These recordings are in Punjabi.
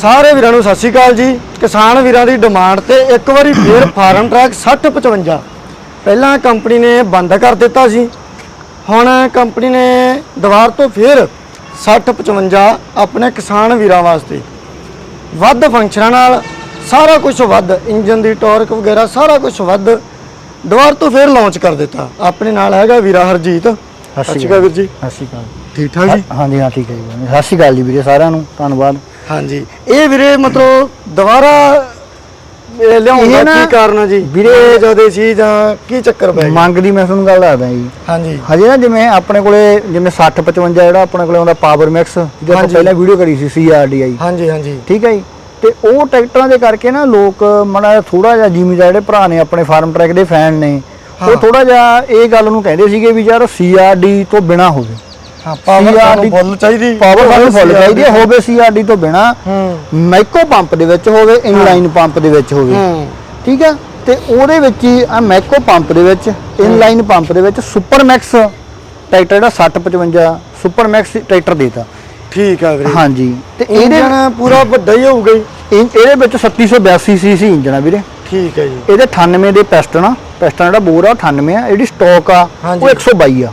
ਸਾਰੇ ਵੀਰਾਂ ਨੂੰ ਸਤਿ ਸ਼੍ਰੀ ਅਕਾਲ ਜੀ। ਕਿਸਾਨ ਵੀਰਾਂ ਦੀ ਡਿਮਾਂਡ ਤੇ ਇੱਕ ਵਾਰੀ ਫੇਰ ਫਾਰਮ ਟਰੈਕ 6055 ਪਹਿਲਾਂ ਕੰਪਨੀ ਨੇ ਬੰਦ ਕਰ ਦਿੱਤਾ ਸੀ। ਹੁਣ ਕੰਪਨੀ ਨੇ ਦੁਬਾਰ ਤੋਂ ਫੇਰ 6055 ਆਪਣੇ ਕਿਸਾਨ ਵੀਰਾਂ ਵਾਸਤੇ। ਵੱਧ ਫੰਕਸ਼ਨਾਂ ਨਾਲ ਸਾਰਾ ਕੁਝ ਵੱਧ ਇੰਜਨ ਦੀ ਟਾਰਕ ਵਗੈਰਾ ਸਾਰਾ ਕੁਝ ਵੱਧ ਦੁਬਾਰ ਤੋਂ ਫੇਰ ਲਾਂਚ ਕਰ ਦਿੱਤਾ। ਆਪਣੇ ਨਾਲ ਹੈਗਾ ਵੀਰਾ ਹਰਜੀਤ। ਸਤਿ ਸ਼੍ਰੀ ਅਕਾਲ ਵੀਰ ਜੀ। ਸਤਿ ਸ਼੍ਰੀ ਅਕਾਲ। ਠੀਕ ਠਾਕ ਜੀ? ਹਾਂਜੀ ਹਾਂ ਠੀਕ ਹੈ ਜੀ। ਸਤਿ ਸ਼੍ਰੀ ਅਕਾਲ ਜੀ ਵੀਰੇ ਸਾਰਿਆਂ ਨੂੰ। ਧੰਨਵਾਦ। ਹਾਂਜੀ। ਇਹ ਵੀਰੇ ਮਤਲਬ ਦੁਬਾਰਾ ਲਿਆਉਣ ਦਾ ਕੀ ਕਾਰਨ ਹੈ ਜੀ? ਵੀਰੇ- ਜਦੇ ਸੀ ਜਾਂ ਕੀ ਚੱਕਰ ਪੈ ਗਿਆ? ਮੰਗ ਦੀ ਮੈਂ ਤੁਹਾਨੂੰ ਗੱਲ ਦੱਸਦਾ ਜੀ। ਹਾਂਜੀ। ਹਜੇ ਨਾ ਜਿਵੇਂ ਆਪਣੇ ਕੋਲੇ ਜਿਵੇਂ 60 55 ਜਿਹੜਾ ਆਪਣੇ ਕੋਲੇ ਆਉਂਦਾ ਪਾਵਰ ਮੈਕਸ ਜੋ ਆਪਾਂ ਹਾਂਜੀ। ਪਹਿਲਾਂ ਵੀਡੀਓ ਕਰੀ ਸੀ ਸੀਆਰਡੀਆਈ ਹਾਂਜੀ ਹਾਂਜੀ। ਠੀਕ ਹੈ ਜੀ? ਤੇ ਉਹ ਟਰੈਕਟਰਾਂ ਦੇ ਕਰਕੇ ਨਾ ਲੋਕ ਮੜਾ ਥੋੜਾ ਜਿਹਾ ਜ਼ਿਮੀਦਾਰ ਜਿਹੜੇ ਭਰਾ ਨੇ ਆਪਣੇ ਫਾਰਮ ਟਰੈਕ ਦੇ ਫੈਨ ਨੇ। ਉਹ ਥੋੜਾ ਜਿਹਾ ਇਹ ਗੱਲ ਨੂੰ ਕਹਿੰਦੇ ਸੀਗੇ ਵੀ ਯਾਰ ਸੀਆਰਡੀ ਤੋਂ ਬਿਨਾ ਹੋਵੇ। ਹਾਂ ਪਾਵਰ CRD ਸਾਨੂੰ ਫੁੱਲ ਚਾਹੀਦੀ। ਪਾਵਰ ਸਾਨੂੰ ਫੁੱਲ ਚਾਹੀਦੀ। ਹੈ ਹੋਵੇ ਸੀਆਰਡੀ ਤੋਂ ਬਿਨਾ ਹੂੰ। ਮਾਈਕੋ ਪੰਪ ਦੇ ਵਿੱਚ ਹੋਵੇ ਇਨਲਾਈਨ ਪੰਪ ਦੇ ਵਿੱਚ ਹੋਵੇ। ਹੂੰ। ਠੀਕ ਹੈ ਤੇ ਉਹਦੇ ਵਿੱਚ ਹੀ ਆ ਮੈਕੋ ਪੰਪ ਦੇ ਵਿੱਚ ਇਨਲਾਈਨ ਪੰਪ ਦੇ ਵਿੱਚ ਸੁਪਰ ਮੈਕਸ ਟਰੈਕਟਰ ਜਿਹੜਾ 6055 ਸੁਪਰ ਮੈਕਸ ਟਰੈਕਟਰ ਦੇਤਾ। ਠੀਕ ਹੈ ਵੀਰੇ। ਹਾਂਜੀ। ਤੇ ਇਹਦੇ ਇੰਜਣ ਪੂਰਾ ਵੱਡਾ ਹੀ ਹੋਊਗਾ ਜੀ। ਇਹਦੇ ਵਿੱਚ 3782 ਸੀਸੀ ਇੰਜਨ ਆ ਵੀਰੇ। ਠੀਕ ਹੈ ਜੀ। ਇਹਦੇ 98 ਦੇ ਪਿਸਟਨ ਆ। ਪਿਸਟਨ ਜਿਹੜਾ ਬੋਰ ਆ ਉਹ 98 ਆ। ਜਿਹੜੀ ਸਟਾਕ ਆ। ਉਹ 122 ਆ।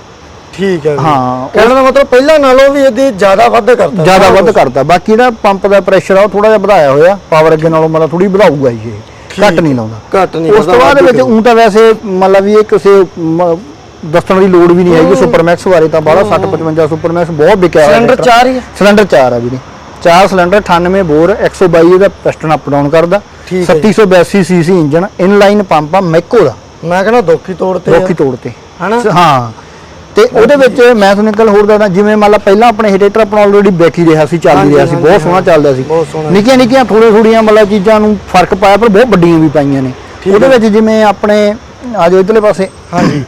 ਠੀਕ ਹੈ। ਹਾਂ, ਕਹਿਣ ਦਾ ਮਤਲਬ ਪਹਿਲਾਂ ਨਾਲੋਂ ਵੀ ਇਹਦੀ ਜ਼ਿਆਦਾ ਵੱਧ ਕਰਤਾ। ਜ਼ਿਆਦਾ ਵੱਧ। ਕਰਦਾ ਬਾਕੀ ਜਿਹੜਾ ਪੰਪ ਦਾ ਪ੍ਰੈਸ਼ਰ ਆ ਉਹ ਥੋੜਾ ਜਿਹਾ ਵਧਾਇਆ ਹੋਇਆ। ਪਾਵਰ ਅੱਗੇ ਨਾਲੋਂ ਮਤਲਬ ਥੋੜੀ ਵਧਾਊਗਾ ਜੀ ਇਹ। ਘੱਟ ਨਹੀਂ ਲਾਉਂਦਾ। ਘੱਟ ਨਹੀਂ ਉਸ ਤੋਂ ਬਾਅਦ ਵਿੱਚ ਉਂ ਤਾਂ ਵੈਸੇ ਮਤਲਬ ਵੀ ਇਹ ਕਿਸੇ ਦੱਸਣ ਦੀ ਲੋੜ ਵੀ ਨਹੀਂ ਹੈਗੀ। ਸੁਪਰ ਮੈਕਸ ਬਾਰੇ ਤਾਂ ਬਾਹਲਾ 60 55 ਸੁਪਰ ਮੈਕਸ ਬਹੁਤ ਵਿਕਿਆ ਹੋਇਆ ਸਿਲੰਡਰ ਟਰੈਕਟਰ। ਚਾਰ ਹੀ ਹੈ? ਸਿਲੰਡਰ 4 ਆ ਵੀਰੇ। ਚਾਰ ਸਿਲੰਡਰ 98 ਬੋਰ 122 ਇਹਦਾ ਪਿਸਟਨ ਅਪ ਡਾਊਨ ਕਰਦਾ। ਠੀਕ ਹੈ ਜੀ। 3782 ਸੀਸੀ ਇੰਜਨ ਇਨਲਾਈਨ ਪੰਪ ਆ ਮੈਕੋ ਦਾ। ਮੈਂ ਕਹਿੰਦਾ ਦੋਖੀ ਤੋੜ ਤੇ ਰੋਕੀ ਤੋੜ ਤੇ। ਹਨਾ? ਹਾਂ। ਤੇ ਉਹਦੇ ਵਿੱਚ ਮੈਂ ਤੁਹਾਨੂੰ ਇੱਕ ਗੱਲ ਹੋਰ ਦੱਸਦਾ ਜਿਵੇਂ ਮੰਨ ਲਾ ਪਹਿਲਾਂ ਆਪਣੇ ਹੀਟਰ ਆਪਣਾ ਆਲਰੇਡੀ ਬੈਠ ਹੀ ਰਿਹਾ ਸੀ ਚੱਲ ਹੀ ਰਿਹਾ ਸੀ ਬਹੁਤ ਸੋਹਣਾ ਚੱਲਦਾ ਸੀ। ਨਿੱਕੀਆਂ ਨਿੱਕੀਆਂ ਥੋੜੀਆਂ ਥੋੜੀਆਂ ਮਤਲਬ ਚੀਜ਼ਾਂ ਨੂੰ ਫ਼ਰਕ ਪਾਇਆ ਪਰ ਬਹੁਤ ਵੱਡੀਆਂ ਵੀ ਪਾਈਆਂ ਨੇ। ਉਹਦੇ। ਵਿੱਚ ਜਿਵੇਂ ਆਪਣੇ ਆ ਜਾਓ ਇਧਰਲੇ ਪਾਸੇ। ਹਾਂਜੀ।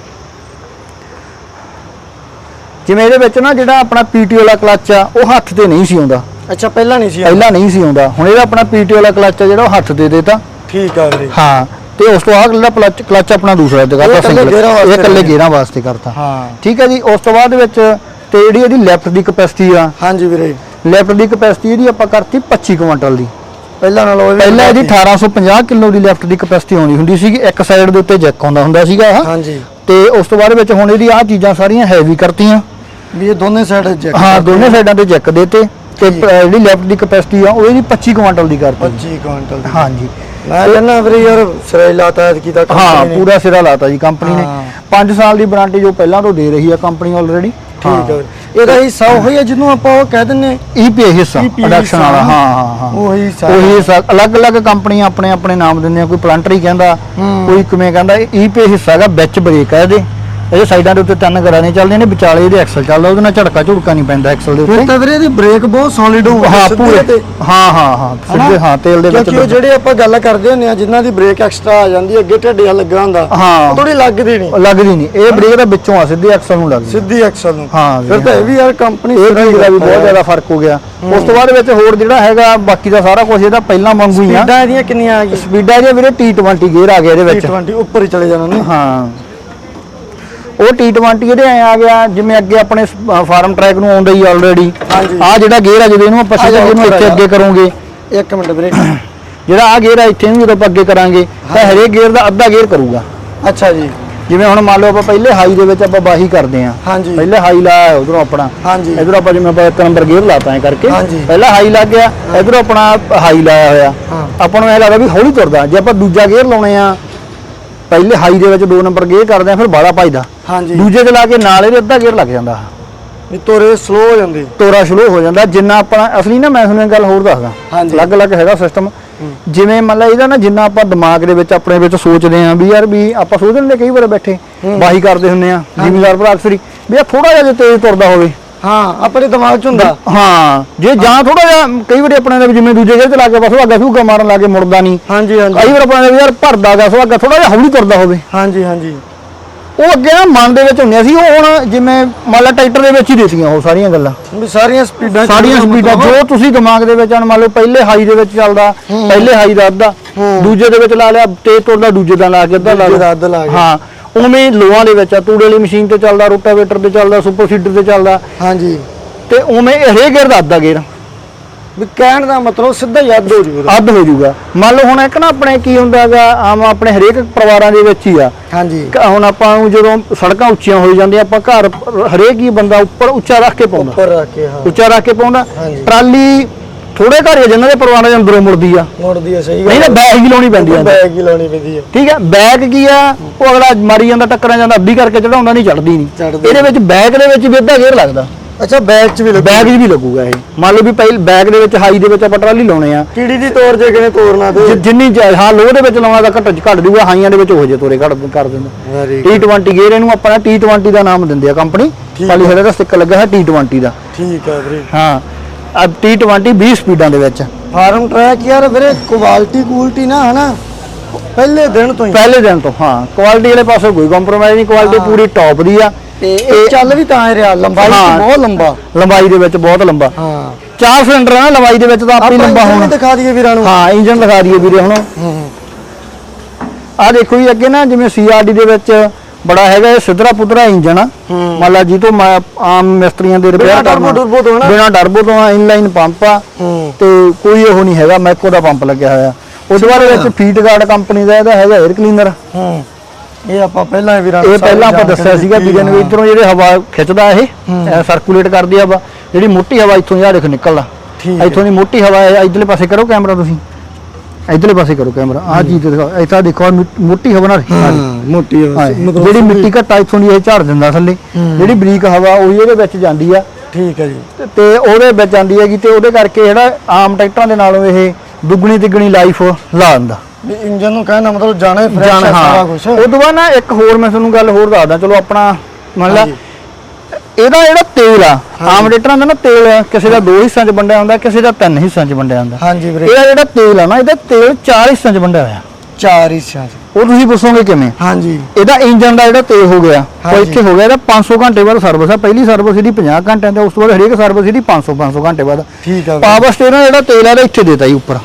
ਜਿਵੇਂ ਇਹਦੇ ਵਿੱਚ ਨਾ ਜਿਹੜਾ ਆਪਣਾ ਪੀਟੀ ਵਾਲਾ ਕਲੱਚ ਆ ਉਹ ਹੱਥ ਤੇ ਨਹੀਂ ਸੀ ਆਉਂਦਾ। ਅੱਛਾ ਪਹਿਲਾਂ ਨਹੀਂ ਸੀ ਪਹਿਲਾਂ ਨਹੀਂ ਸੀ ਆਉਂਦਾ। ਹੁਣ ਇਹਦਾ ਆਪਣਾ ਪੀਟੀ ਵਾਲਾ ਕਲੱਚ ਆ ਜਿਹੜਾ ਉਹ ਹੱਥ ਦੇ ਦੇਤਾ। ਠੀਕ ਆ ਵੀਰੇ। ਹਾਂ। ਤੇ ਉਸ ਤੋਂ ਬਾਅਦ ਜਿਹੜਾ ਕਲੱਚ ਕਲੱਚ ਆਪਣਾ ਦੂਸਰਾ ਤੇ ਇਹ ਕਰਤਾ ਇਕੱਲੇ single। ਗੇਅਰਾਂ ਵਾਸਤੇ ਇਹ ਇਕੱਲੇ। ਗੇਅਰਾਂ ਵਾਸਤੇ ਕਰਤਾ ਹਾਂ ਠੀਕ ਹੈ ਜੀ ਉਸ ਤੋਂ ਬਾਅਦ ਵਿੱਚ ਤੇ ਜਿਹੜੀ ਇਹਦੀ ਲੈਫਟ ਦੀ ਕਪੈਸਿਟੀ ਆ ਹਾਂਜੀ ਵੀਰੇ ਲੈਫਟ ਦੀ ਕਪੈਸਿਟੀ ਇਹਦੀ ਆਪਾਂ ਕਰਤੀ 25 ਕੁਇੰਟਲ ਦੀ ਪਹਿਲਾਂ ਨਾਲੋਂ ਇਹ ਪਹਿਲਾਂ ਇਹਦੀ ਵੱਧੀ। 1850 ਕਿਲੋ ਦੀ ਲੈਫਟ ਦੀ ਕਪੈਸਿਟੀ ਆਉਂਦੀ ਹੁੰਦੀ ਸੀਗੀ ਇੱਕ ਸਾਈਡ ਦੇ ਉੱਤੇ ਜੈਕ ਆਉਂਦਾ ਹੁੰਦਾ ਸੀਗਾ। ਹਾਂਜੀ ਤੇ ਉਸ ਤੋਂ ਬਾਅਦ ਵਿੱਚ ਹੁਣ ਇਹਦੀ ਆਹ ਚੀਜ਼ਾਂ ਸਾਰੀਆਂ ਹੈਵੀ ਕਰਤੀਆਂ ਵੀ ਇਹ ਦੋਨੇ ਸਾਈਡ ਜੈਕ ਹਾਂ ਦੋਨੇ ਸਾਈਡਾਂ ਤੇ ਜੈਕ ਦੇਤੇ ਤੇ ਜਿਹੜੀ ਲੈਫਟ ਦੀ ਕਪੈਸਿਟੀ ਆ ਉਹ ਇਹਦੀ 25 ਕੁਇੰਟਲ ਦੀ ਕਰਤੀ 25 ਕੁਇੰਟਲ। ਹਾਂਜੀ ਮੈਂ ਕਹਿੰਦਾ ਵੀਰੇ ਯਾਰ ਸਿਰੇ ਲਾਤਾ ਕੀ ਤਾਂ ਹਾਂ company ਨੇ। ਪੂਰਾ ਸਿਰਾ ਲਾਤਾ ਜੀ ਕੰਪਨੀ ਨੇ। ਹਾਂ। 5 ਸਾਲ ਦੀ ਵਾਰੰਟੀ ਜੋ ਪਹਿਲਾਂ ਤੋਂ ਦੇ ਰਹੀ ਆ ਕੰਪਨੀ ਆਲਰੇਡੀ ਠੀਕ ਹੈ। ਵੀਰੇ। ਇਹਦਾ ਹਿੱਸਾ ਉਹੀ ਹੈ ਜਿਹਨੂੰ ਆਪਾਂ ਉਹ ਕਹਿ ਦਿੰਨੇ ਈਪੀਆਈ ਹਿੱਸਾ EPA ਪ੍ਰੋਡਕਸ਼ਨ ਵਾਲਾ ਹਿੱਸਾ। ਹਾਂ ਹਾਂ ਹਾਂ। ਉਹੀ ਹਿੱਸਾ। ਉਹੀ ਹਿੱਸਾ। ਅਲੱਗ-ਅਲੱਗ ਕੰਪਨੀਆਂ ਆਪਣੇ ਆਪਣੇ ਨਾਮ ਦਿੰਦੀਆਂ ਕੋਈ ਪਲੰਟਰੀ ਕਹਿੰਦਾ ਹੂੰ। ਕੋਈ ਕਿਵੇਂ ਕਹਿੰਦਾ ਈਪੀਆਈ ਹਿੱਸਾ ਹੈਗਾ ਵਿੱਚ ਬ੍ਰੇਕ ਹੈ ਇਹਦੇ। ਇਹਦੇ ਸਾਈਡਾਂ ਦੇ ਉੱਤੇ ਤਿੰਨ ਗਰਾਨੇ ਚੱਲਦੇ ਨੇ ਵਿਚਾਲੇ ਇਹਦੇ ਐਕਸਲ ਚੱਲਦਾ ਉਹਦੇ ਨਾਲ ਝੜਕਾ ਝੁੜਕਾ ਨਹੀਂ ਪੈਂਦਾ ਐਕਸਲ ਦੇ ਫਿਰ ਉੱਤੇ ਤਾਂ ਵੀਰੇ ਇਹਦੀ ਬ੍ਰੇਕ ਬਹੁਤ ਸੋਲਿਡ ਹੋਊਗੀ ਹਾਂ ਪੂਰੇ। ਤੇ। ਹਾਂ ਹਾਂ ਹਾਂ ਸਿੱਧੇ ਹਾਂ ਤੇਲ ਦੇ ਵਿੱਚ ਕਿਉਂਕਿ ਉਹ ਜਿਹੜੇ ਆਪਾਂ ਗੱਲ ਕਰਦੇ ਹੁੰਦੇ ਆ ਜਿਨ੍ਹਾਂ ਦੀ ਬ੍ਰੇਕ ਐਕਸਟਰਾ ਆ ਜਾਂਦੀ ਹੈ, ਅੱਗੇ ਢੱਡਿਆ ਲੱਗਾ ਹੁੰਦਾ ਹਾਂ। ਥੋੜੀ ਲੱਗਦੀ ਨਹੀਂ। ਲੱਗਦੀ ਨਹੀਂ। ਇਹ ਬ੍ਰੇਕ ਦਾ ਵਿੱਚੋਂ ਆ ਸਿੱਧੇ ਐਕਸਲ ਨੂੰ ਲੱਗਦੀ। ਸਿੱਧੀ ਐਕਸਲ ਨੂੰ। ਹਾਂ ਫਿਰ ਤਾਂ ਇਹ ਵੀ ਯਾਰ ਕੰਪਨੀ ਇਹ ਚੀਜ਼ ਦਾ ਵੀ ਬਹੁਤ ਜ਼ਿਆਦਾ ਫ਼ਰਕ ਹੋ ਗਿਆ। ਉਸ ਤੋਂ ਬਾਅਦ ਵਿੱਚ ਹੋਰ ਜਿਹੜਾ ਹੈਗਾ ਬਾਕੀ ਦਾ ਸਾਰਾ ਕੁਝ ਇਹਦਾ ਪਹਿਲਾਂ ਵਾਂਗੂ ਹੀ ਆ। ਸਪੀਡਾਂ ਇਹਦੀਆਂ ਕਿੰਨੀਆਂ ਆ ਗਈਆਂ? ਸਪੀਡਾਂ ਇਹਦੀਆਂ ਵੀਰੇ T20 ਗੇਅਰ ਆ ਗਿਆ ਇਹਦੇ ਵਿੱਚ। T20 ਉੱਪਰ ਹੀ ਚਲੇ ਜਾਣਾ ਨੇ ਹਾਂ। ਉਹ T20 ਇਹਦੇ ਐ ਆ ਗਿਆ ਜਿਵੇਂ ਅੱਗੇ ਆਪਣੇ ਫਾਰਮ ਟਰੈਕ ਨੂੰ ਆਉਂਦਾ ਹੀ ਆਲਰੇਡੀ। ਆ ਜਿਹੜਾ ਗੇਅਰ ਆ ਜਦੋਂ ਇਹਨੂੰ ਆਪਾਂ ਸਿੱਧਾ ਇਹਨੂੰ ਇੱਥੇ ਅੱਗੇ ਕਰੋਗੇ। ਇੱਕ ਮਿੰਟ ਵੀਰੇ। ਜਿਹੜਾ ਆ ਗੇਅਰ ਆ ਇੱਥੇ ਨੂੰ ਜਦੋਂ ਆਪਾਂ ਅੱਗੇ ਕਰਾਂਗੇ ਤਾਂ ਹਰੇਕ ਗੇਅਰ ਦਾ ਅੱਧਾ ਗੇਅਰ ਕਰੂਗਾ। ਅੱਛਾ ਜੀ। ਜਿਵੇਂ ਹੁਣ ਮੰਨ ਲਓ ਆਪਾਂ ਪਹਿਲੇ ਹਾਈ ਦੇ ਵਿੱਚ ਆਪਾਂ ਬਾਹੀ ਕਰਦੇ ਆ ਪਹਿਲੇ ਹਾਈ ਲਾਇਆ ਉਧਰੋਂ ਆਪਣਾ। ਇਧਰੋਂ ਆਪਾਂ ਜਿਵੇਂ ਆਪਾਂ ਇੱਕ ਨੰਬਰ ਗੇਅਰ ਲਾਤਾ ਐ ਕਰਕੇ। ਪਹਿਲਾ ਹਾਈ ਲੱਗ ਗਿਆ ਇਧਰੋਂ ਆਪਣਾ ਹਾਈ ਲਾਇਆ ਹੋਇਆ। ਆਪਾਂ ਨੂੰ ਐ ਲੱਗਦਾ ਵੀ ਹੌਲੀ ਤੁਰਦਾ। ਜੇ ਆਪਾਂ ਦੂਜਾ ਗੇਅਰ ਲਾਉਣੇ ਆ ਪਹਿਲੇ ਹਾਈ ਦੇ ਵਿੱਚ ਦੋ ਨੰਬਰ ਗੇਅਰ ਕਰਦੇ ਆ ਫਿਰ ਬਾਲਾ ਭਜਦਾ। ਹਾਂਜੀ। ਦੂਜੇ ਤੇ ਲਾ ਕੇ ਨਾਲ ਇਹਦੇ ਅੱਧਾ ਗੇਅਰ ਲੱਗ ਜਾਂਦਾ। ਵੀ ਤੋਰੇ ਸਲੋ ਹੋ ਜਾਂਦੇ। ਤੋਰਾ ਸ਼ੁਰੂ ਹੋ ਜਾਂਦਾ। ਜਿੰਨਾ ਆਪਣਾ ਅਸਲੀ ਨਾ ਮੈਂ ਤੁਹਾਨੂੰ ਇੱਕ ਗੱਲ ਹੋਰ ਦੱਸਦਾ। ਅਲੱਗ-ਅਲੱਗ ਹੈਗਾ ਸਿਸਟਮ ਜਿਵੇਂ ਮੰਨ ਲਾ ਇਹਦਾ ਨਾ ਜਿੰਨਾ ਆਪਾਂ ਦਿਮਾਗ ਦੇ ਵਿੱਚ ਆਪਣੇ ਵਿੱਚ ਸੋਚਦੇ ਆਂ ਵੀ ਯਾਰ ਵੀ ਆਪਾਂ ਸੋਚਦੇ ਹੁੰਦੇ ਕਈ ਵਾਰ ਬੈਠੇ। ਬਾਹੀ ਕਰਦੇ ਹੁੰਦੇ ਆ ਜ਼ਿਮੀਦਾਰ ਭਰਾ ਅਕਸਰ ਵੀ ਇਹ ਥੋੜਾ ਜਿਹਾ ਤੇਜ਼ ਤੁਰਦਾ ਹੋਵੇ। ਹਾਂ ਆਪਣੇ ਦਿਮਾਗ 'ਚ ਹੁੰਦਾ। ਹਾਂ ਜੇ ਜਾਂ ਥੋੜਾ ਜਿਹਾ ਕਈ ਵਾਰੀ ਆਪਣੇ ਦਾ ਜਿਵੇਂ ਦੂਜੇ ਗੇਰ ਤੇ ਲਾ ਕੇ ਬਸ ਅੱਗਾ ਫੂਗਾ ਮਾਰਨ ਲੱਗੇ ਮੁੜਦਾ ਨਹੀਂ ਹਾਂਜੀ ਹਾਂਜੀ। ਕਈ ਵਾਰ ਆਪਣੇ ਦਾ ਯਾਰ ਭਰਦਾ ਗਾ ਸੋ ਅੱਗਾ ਥੋੜਾ ਜਿਹਾ ਹੌਲੀ ਤੁਰਦਾ ਹੋਵੇ। ਹਾਂਜੀ ਹਾਂਜੀ। ਉਹ ਅੱਗੇ ਨਾ ਮਨ ਦੇ ਵਿੱਚ ਹੁੰਦੀਆਂ ਸੀ ਉਹ ਹੁਣ ਜਿਵੇਂ ਮੰਨ ਲਾ ਟਰੈਕਟਰ ਦੇ ਵਿੱਚ ਹੀ ਦੇਤੀਆਂ ਉਹ ਸਾਰੀਆਂ ਗੱਲਾਂ। ਵੀ ਸਾਰੀਆਂ ਸਪੀਡਾਂ ਸਾਰੀਆਂ ਜੋ ਤੁਸੀਂ ਦਿਮਾਗ ਦੇ ਵਿੱਚ ਹਨ ਮੰਨ ਲਓ ਪਹਿਲੇ ਹਾਈ ਦੇ ਵਿੱਚ ਚੱਲਦਾ ਪਹਿਲੇ ਹਾਈ ਦਾ ਅੱਧਾ ਦੂਜੇ ਦੇ ਵਿੱਚ ਲਾ ਲਿਆ ਤੇਜ਼ ਤੁਰਦਾ ਦੂਜੇ ਦਾ ਲਾ ਕੇ ਅੱਧਾ ਲਾ ਲਿਆ। ਅੱਧਾ ਲਾ ਕੇ। ਹਾਂ। ਉਵੇਂ ਲੋਹਾਂ ਦੇ ਵਿੱਚ ਆ ਤੂੜੇ ਵਾਲੀ ਮਸ਼ੀਨ ਤੇ ਚੱਲਦਾ ਰੋਟਾਵੇਟਰ ਤੇ ਚੱਲਦਾ ਸੁਪਰ ਸੀਡਰ ਤੇ ਚੱਲਦਾ। ਹਾਂਜੀ। ਤੇ ਉਵੇਂ ਹਰੇਕ ਗੇਅਰ ਦਾ ਅੱਧਾ ਗੇਅਰ। ਵੀ ਕਹਿਣ ਦਾ ਮਤਲਬ ਸਿੱਧਾ ਹੀ ਅੱਧ ਹੋ ਜੂਗਾ। ਅੱਧ ਹੋ ਜਾਊਗਾ ਮੰਨ ਲਓ ਹੁਣ ਇੱਕ ਨਾ ਆਪਣੇ ਕੀ ਹੁੰਦਾਗਾ ਆਮ ਆਪਣੇ ਹਰੇਕ ਪਰਿਵਾਰਾਂ ਦੇ ਵਿੱਚ ਹੀ ਆ। ਹਾਂਜੀ। ਹੁਣ ਆਪਾਂ ਨੂੰ ਜਦੋਂ ਸੜਕਾਂ ਉੱਚੀਆਂ ਹੋਈ ਜਾਂਦੀਆਂ ਆਪਾਂ ਘਰ ਹਰੇਕ ਹੀ ਬੰਦਾ ਉੱਪਰ ਉੱਚਾ ਰੱਖ ਕੇ ਪਾਉਂਦਾ। ਉੱਪਰ ਰੱਖ ਕੇ ਹਾਂ। ਉੱਚਾ ਰੱਖ ਕੇ ਪਾਉਂਦਾ। ਟਰਾਲੀ ਥੋੜੇ ਘਰ ਆ ਜਿਨ੍ਹਾਂ ਦੇ ਪਰਿਵਾਰਾਂ ਦੇ ਅੰਦਰੋਂ ਮੁੜਦੀ ਆ। ਮੁੜਦੀ ਹੈ ਸਹੀ ਨਹੀਂ ਤਾਂ ਬੈਗ ਹੀ ਲਾਉਣੀ ਪੈਂਦੀ ਆ। ਬੈਗ ਹੀ ਲਾਉਣੀ ਪੈਂਦੀ ਹੈ ਠੀਕ ਹੈ ਬੈਗ ਕੀ ਆ? ਉਹ ਅਗਲਾ ਮਾਰੀ ਜਾਂਦਾ ਟੱਕਰਾਂ ਜਾਂਦਾ ਅੱਧੀ ਕਰਕੇ ਚੜਾਉਂਦਾ ਨਹੀਂ ਚੜਦੀ ਨਹੀਂ। ਚੜ੍ਹਦੀ ਇਹਦੇ ਵਿੱਚ ਬੈਗ ਦੇ ਵਿੱਚ ਵੀ ਅੱਧਾ ਗੇਅਰ ਲੱਗਦਾ। ਅੱਛਾ ਬੈਗ 'ਚ ਵੀ ਲੱਗੂ। ਬੈਗ 'ਚ ਵੀ ਲੱਗੂਗਾ ਇਹ। ਮੰਨ ਲਓ ਵੀ ਪਹਿਲ ਬੈਗ ਦੇ ਵਿੱਚ ਹਾਈ ਦੇ ਵਿੱਚ ਆਪਾਂ ਟਰਾਲੀ ਲਾਉਣੇ ਆ। ਕੀੜੀ ਦੀ ਤੋਰ ਜੇ ਕਿਨੇ ਤੋਰਨਾ ਤੇ ਜਿ- ਜਿੰਨੀ ਜ- ਹਾਂ ਲੋਹ ਦੇ ਵਿੱਚ ਲਾਉਣਾ ਤਾਂ ਘੱਟ ਘੱਟ ਜੂਗਾ ਹਾਈਆਂ ਦੇ ਵਿੱਚ ਹੋ ਜੇ ਤੋਰੇ ਘੱਟ ਕਰ ਦਿੰਦਾ। ਵੈਰੀ T20 ਗੇਅਰ ਇਹਨੂੰ ਆਪਾਂ ਨਾ T20 ਦਾ ਨਾਮ ਦਿੰਦੇ ਆ ਕੰਪਨੀ ਠੀਕ ਪਾਲੀ ਹੈ। ਦਾ ਸਟicker ਲੱਗਾ ਹੈ T20 ਦਾ। ਠੀਕ ਹੈ ਵੀਰੇ। ਹਾਂ। ਆ T20 20 ਸਪੀਡਾਂ ਦੇ ਵਿੱਚ। ਫਾਰਮ ਟਰੈਕ ਯਾਰ ਵੀਰੇ ਕੁਆਲਿਟੀ ਕੁਆਲਿਟੀ ਨਾ ਹਨਾ? ਪਹਿਲੇ ਦਿਨ ਤੋਂ ਹੀ। ਪਹਿਲੇ ਦਿਨ ਤੋਂ ਹਾਂ। ਕੁਆਲਿਟੀ ਵਾਲੇ ਪਾਸੇ ਕੋਈ ਕੰਪਰੋਮਾਈਜ਼ ਨਹੀਂ ਕੁਆਲਿਟੀ। ਪੂਰੀ ਟੌਪ ਦੀ ਆ। ਤੇ ਇਹ ਚੱਲ ਵੀ ਤਾਂ ਹੀ ਰਿਹਾ ਲੰਬਾਈ ਬਹੁਤ ਲੰਬਾ। ਲੰਬਾਈ ਦੇ ਵਿੱਚ ਬਹੁਤ ਲੰਬਾ। ਹਾਂ। ਚਾਰ ਸਿਲੰਡਰ ਆ ਲੰਬਾਈ ਦੇ ਵਿੱਚ ਤਾਂ ਆਪਣੀ ਲੰਬਾ ਹੋਣਾ। ਦਿਖਾ ਦਈਏ ਵੀਰਾਂ ਨੂੰ। ਹਾਂ ਇੰਜਨ ਦਿਖਾ ਦਈਏ ਵੀਰੇ ਹੁਣ। ਹੂੰ। ਆ ਦੇਖੋ ਜੀ ਅੱਗੇ ਨਾ ਜਿਵੇਂ ਸੀਆਰਡੀ ਦੇ ਵਿੱਚ ਬੜਾ ਹੈਗਾ ਇਹ ਸਿੱਧਰਾ ਪੁੱਧਰਾ ਇੰਜਨ ਆ। ਮੰਨ ਲਾ ਜੀ ਤੋਂ ਮੈਂ ਆਮ ਮਿਸਤਰੀਆਂ ਦੇ ਰਿਪੇਅਰ ਬਿਨਾਂ turbo turbo ਤੋਂ ਨਾ? ਬਿਨਾ ਟਰਬੋ ਤੋਂ ਇਨਲਾਈਨ ਪੰਪ ਆ। ਤੇ ਕੋਈ ਉਹ ਨਹੀਂ ਹੈਗਾ ਮੈਕੋ ਦਾ ਪੰਪ ਲੱਗਿਆ ਹੋਇਆ। ਉਹਦੇ ਬਾਰੇ ਵਿੱਚ ਫੀਟ ਗਾਰਡ ਕੰਪਨੀ ਦਾ ਇਹਦਾ ਹੈਗਾ 에ਅਰ ਕਲੀਨਰ ਹੂੰ। ਇਹ ਆਪਾਂ ਪਹਿਲਾਂ ਵੀਰਾਂ ਇਹ ਪਹਿਲਾਂ ਆਪਾਂ ਦੱਸਿਆ ਸੀਗਾ ਵੀਰੇ ਨੂੰ। ਇਧਰੋਂ ਜਿਹੜੇ ਹਵਾ ਖਿੱਚਦਾ ਇਹ। ਸਰਕੂਲੇਟ ਕਰਦੀ ਆ ਵਾ ਜਿਹੜੀ ਮੋਟੀ ਹਵਾ ਇੱਥੋਂ ਜਾ ਦੇਖੋ ਨਿਕਲਦਾ। ਇੱਥੋਂ ਦੀ ਮੋਟੀ ਹਵਾ ਇਧਰਲੇ ਪਾਸੇ ਕਰੋ ਕੈਮਰਾ ਤੁਸੀਂ। ਇਧਰਲੇ ਪਾਸੇ ਕਰੋ ਕੈਮਰਾ। ਆਹ ਚੀਜ਼ ਤੇ ਦਿਖਾਓ ਇੱਥਾ ਦੇਖੋ ਆਹ ਮਿ- ਮੋਟੀ ਹਵਾ ਨਾਲ ਹਾਂ ਮੋਟੀ ਹਾਂ, ਸੀ, ਮਤਲਬ ਜਿਹੜੀ ਮਿੱਟੀ ਘੱਟਾ ਇੱਥੋਂ ਦੀ ਇਹ ਝਾੜ ਦਿੰਦਾ ਥੱਲੇ। ਜਿਹੜੀ ਬਰੀਕ ਹਵਾ ਉਹੀ ਉਹਦੇ ਵਿੱਚ ਜਾਂਦੀ ਆ। ਠੀਕ ਹੈ ਜੀ। ਤੇ- ਤੇ ਉਹਦੇ ਵਿੱਚ ਜਾਂਦੀ ਹੈਗੀ ਤੇ ਉਹਦੇ ਕਰਕੇ ਜਿਹੜਾ ਆਮ ਟਰੈਕਟਰਾਂ ਦੇ ਨਾਲੋਂ ਇਹ ਦੁੱਗਣੀ ਤਿੱਗਣੀ ਲਾਈਫ ਲਾ ਦਿੰਦਾ। ਵੀ ਇੰਜਨ ਨੂੰ ਕਹਿਣਾ ਮਤਲਬ ਜਾਣਾ ਫਰੈਸ਼ ਜਾਣ ਸਾਰਾ ਹਾਂ। ਕੁਝ ਉਹ ਤੋਂ ਬਾਅਦ ਨਾ ਇੱਕ ਹੋਰ ਮੈਂ ਤੁਹਾਨੂੰ ਗੱਲ ਹੋਰ ਦੱਸਦਾ। ਚਲੋ ਆਪਣਾ ਮੰਨ ਲਾ ਹਾਂਜੀ। ਇਹਦਾ ਜਿਹੜਾ ਤੇਲ ਆ ਆਮ ਰੇਟਰਾਂ ਦਾ ਨਾ ਤੇਲ ਕਿਸੇ ਦਾ ਦੋ ਹਿੱਸਿਆਂ 'ਚ ਵੰਡਿਆ ਹੁੰਦਾ ਕਿਸੇ ਦਾ ਤਿੰਨ ਹਿੱਸਿਆਂ 'ਚ ਵੰਡਿਆ ਹੁੰਦਾ। ਹਾਂਜੀ ਵੀਰੇ। ਇਹਦਾ ਜਿਹੜਾ ਤੇਲ ਆ ਨਾ ਇਹਦਾ ਤੇਲ ਚਾਰ ਹਿੱਸਿਆਂ 'ਚ ਵੰਡਿਆ ਹੋਇਆ। ਚਾਰ ਹਿੱਸਿਆਂ 'ਚ। ਉਹ ਤੁਸੀਂ ਪੁੱਛੋਗੇ ਕਿਵੇਂ? ਹਾਂਜੀ। ਇਹਦਾ ਇੰਜਨ ਦਾ ਜਿਹੜਾ ਤੇਲ ਹੋ ਗਿਆ ਉਹ। ਇੱਥੇ ਹੋ ਗਿਆ ਇਹਦਾ 500 ਘੰਟੇ ਬਾਅਦ ਸਰਵਿਸ ਆ। ਪਹਿਲੀ ਸਰਵਿਸ ਇਹਦੀ 50 ਘੰਟਿਆਂ ਤੇ ਉਸ ਤੋਂ ਬਾਅਦ ਹਰੇਕ ਸਰਵਿਸ ਇਹਦੀ 500 500 ਘੰਟੇ ਬਾਅਦ। ਠੀਕ ਆ ਵੀਰੇ। ਪਾਵਰ ਸਟੇਸ਼ਨ ਜਿਹੜਾ ਤੇਲ ਆ ਇਹਦਾ ਇੱਥੇ ਦੇਤਾ ਜੀ ਉੱਪਰ।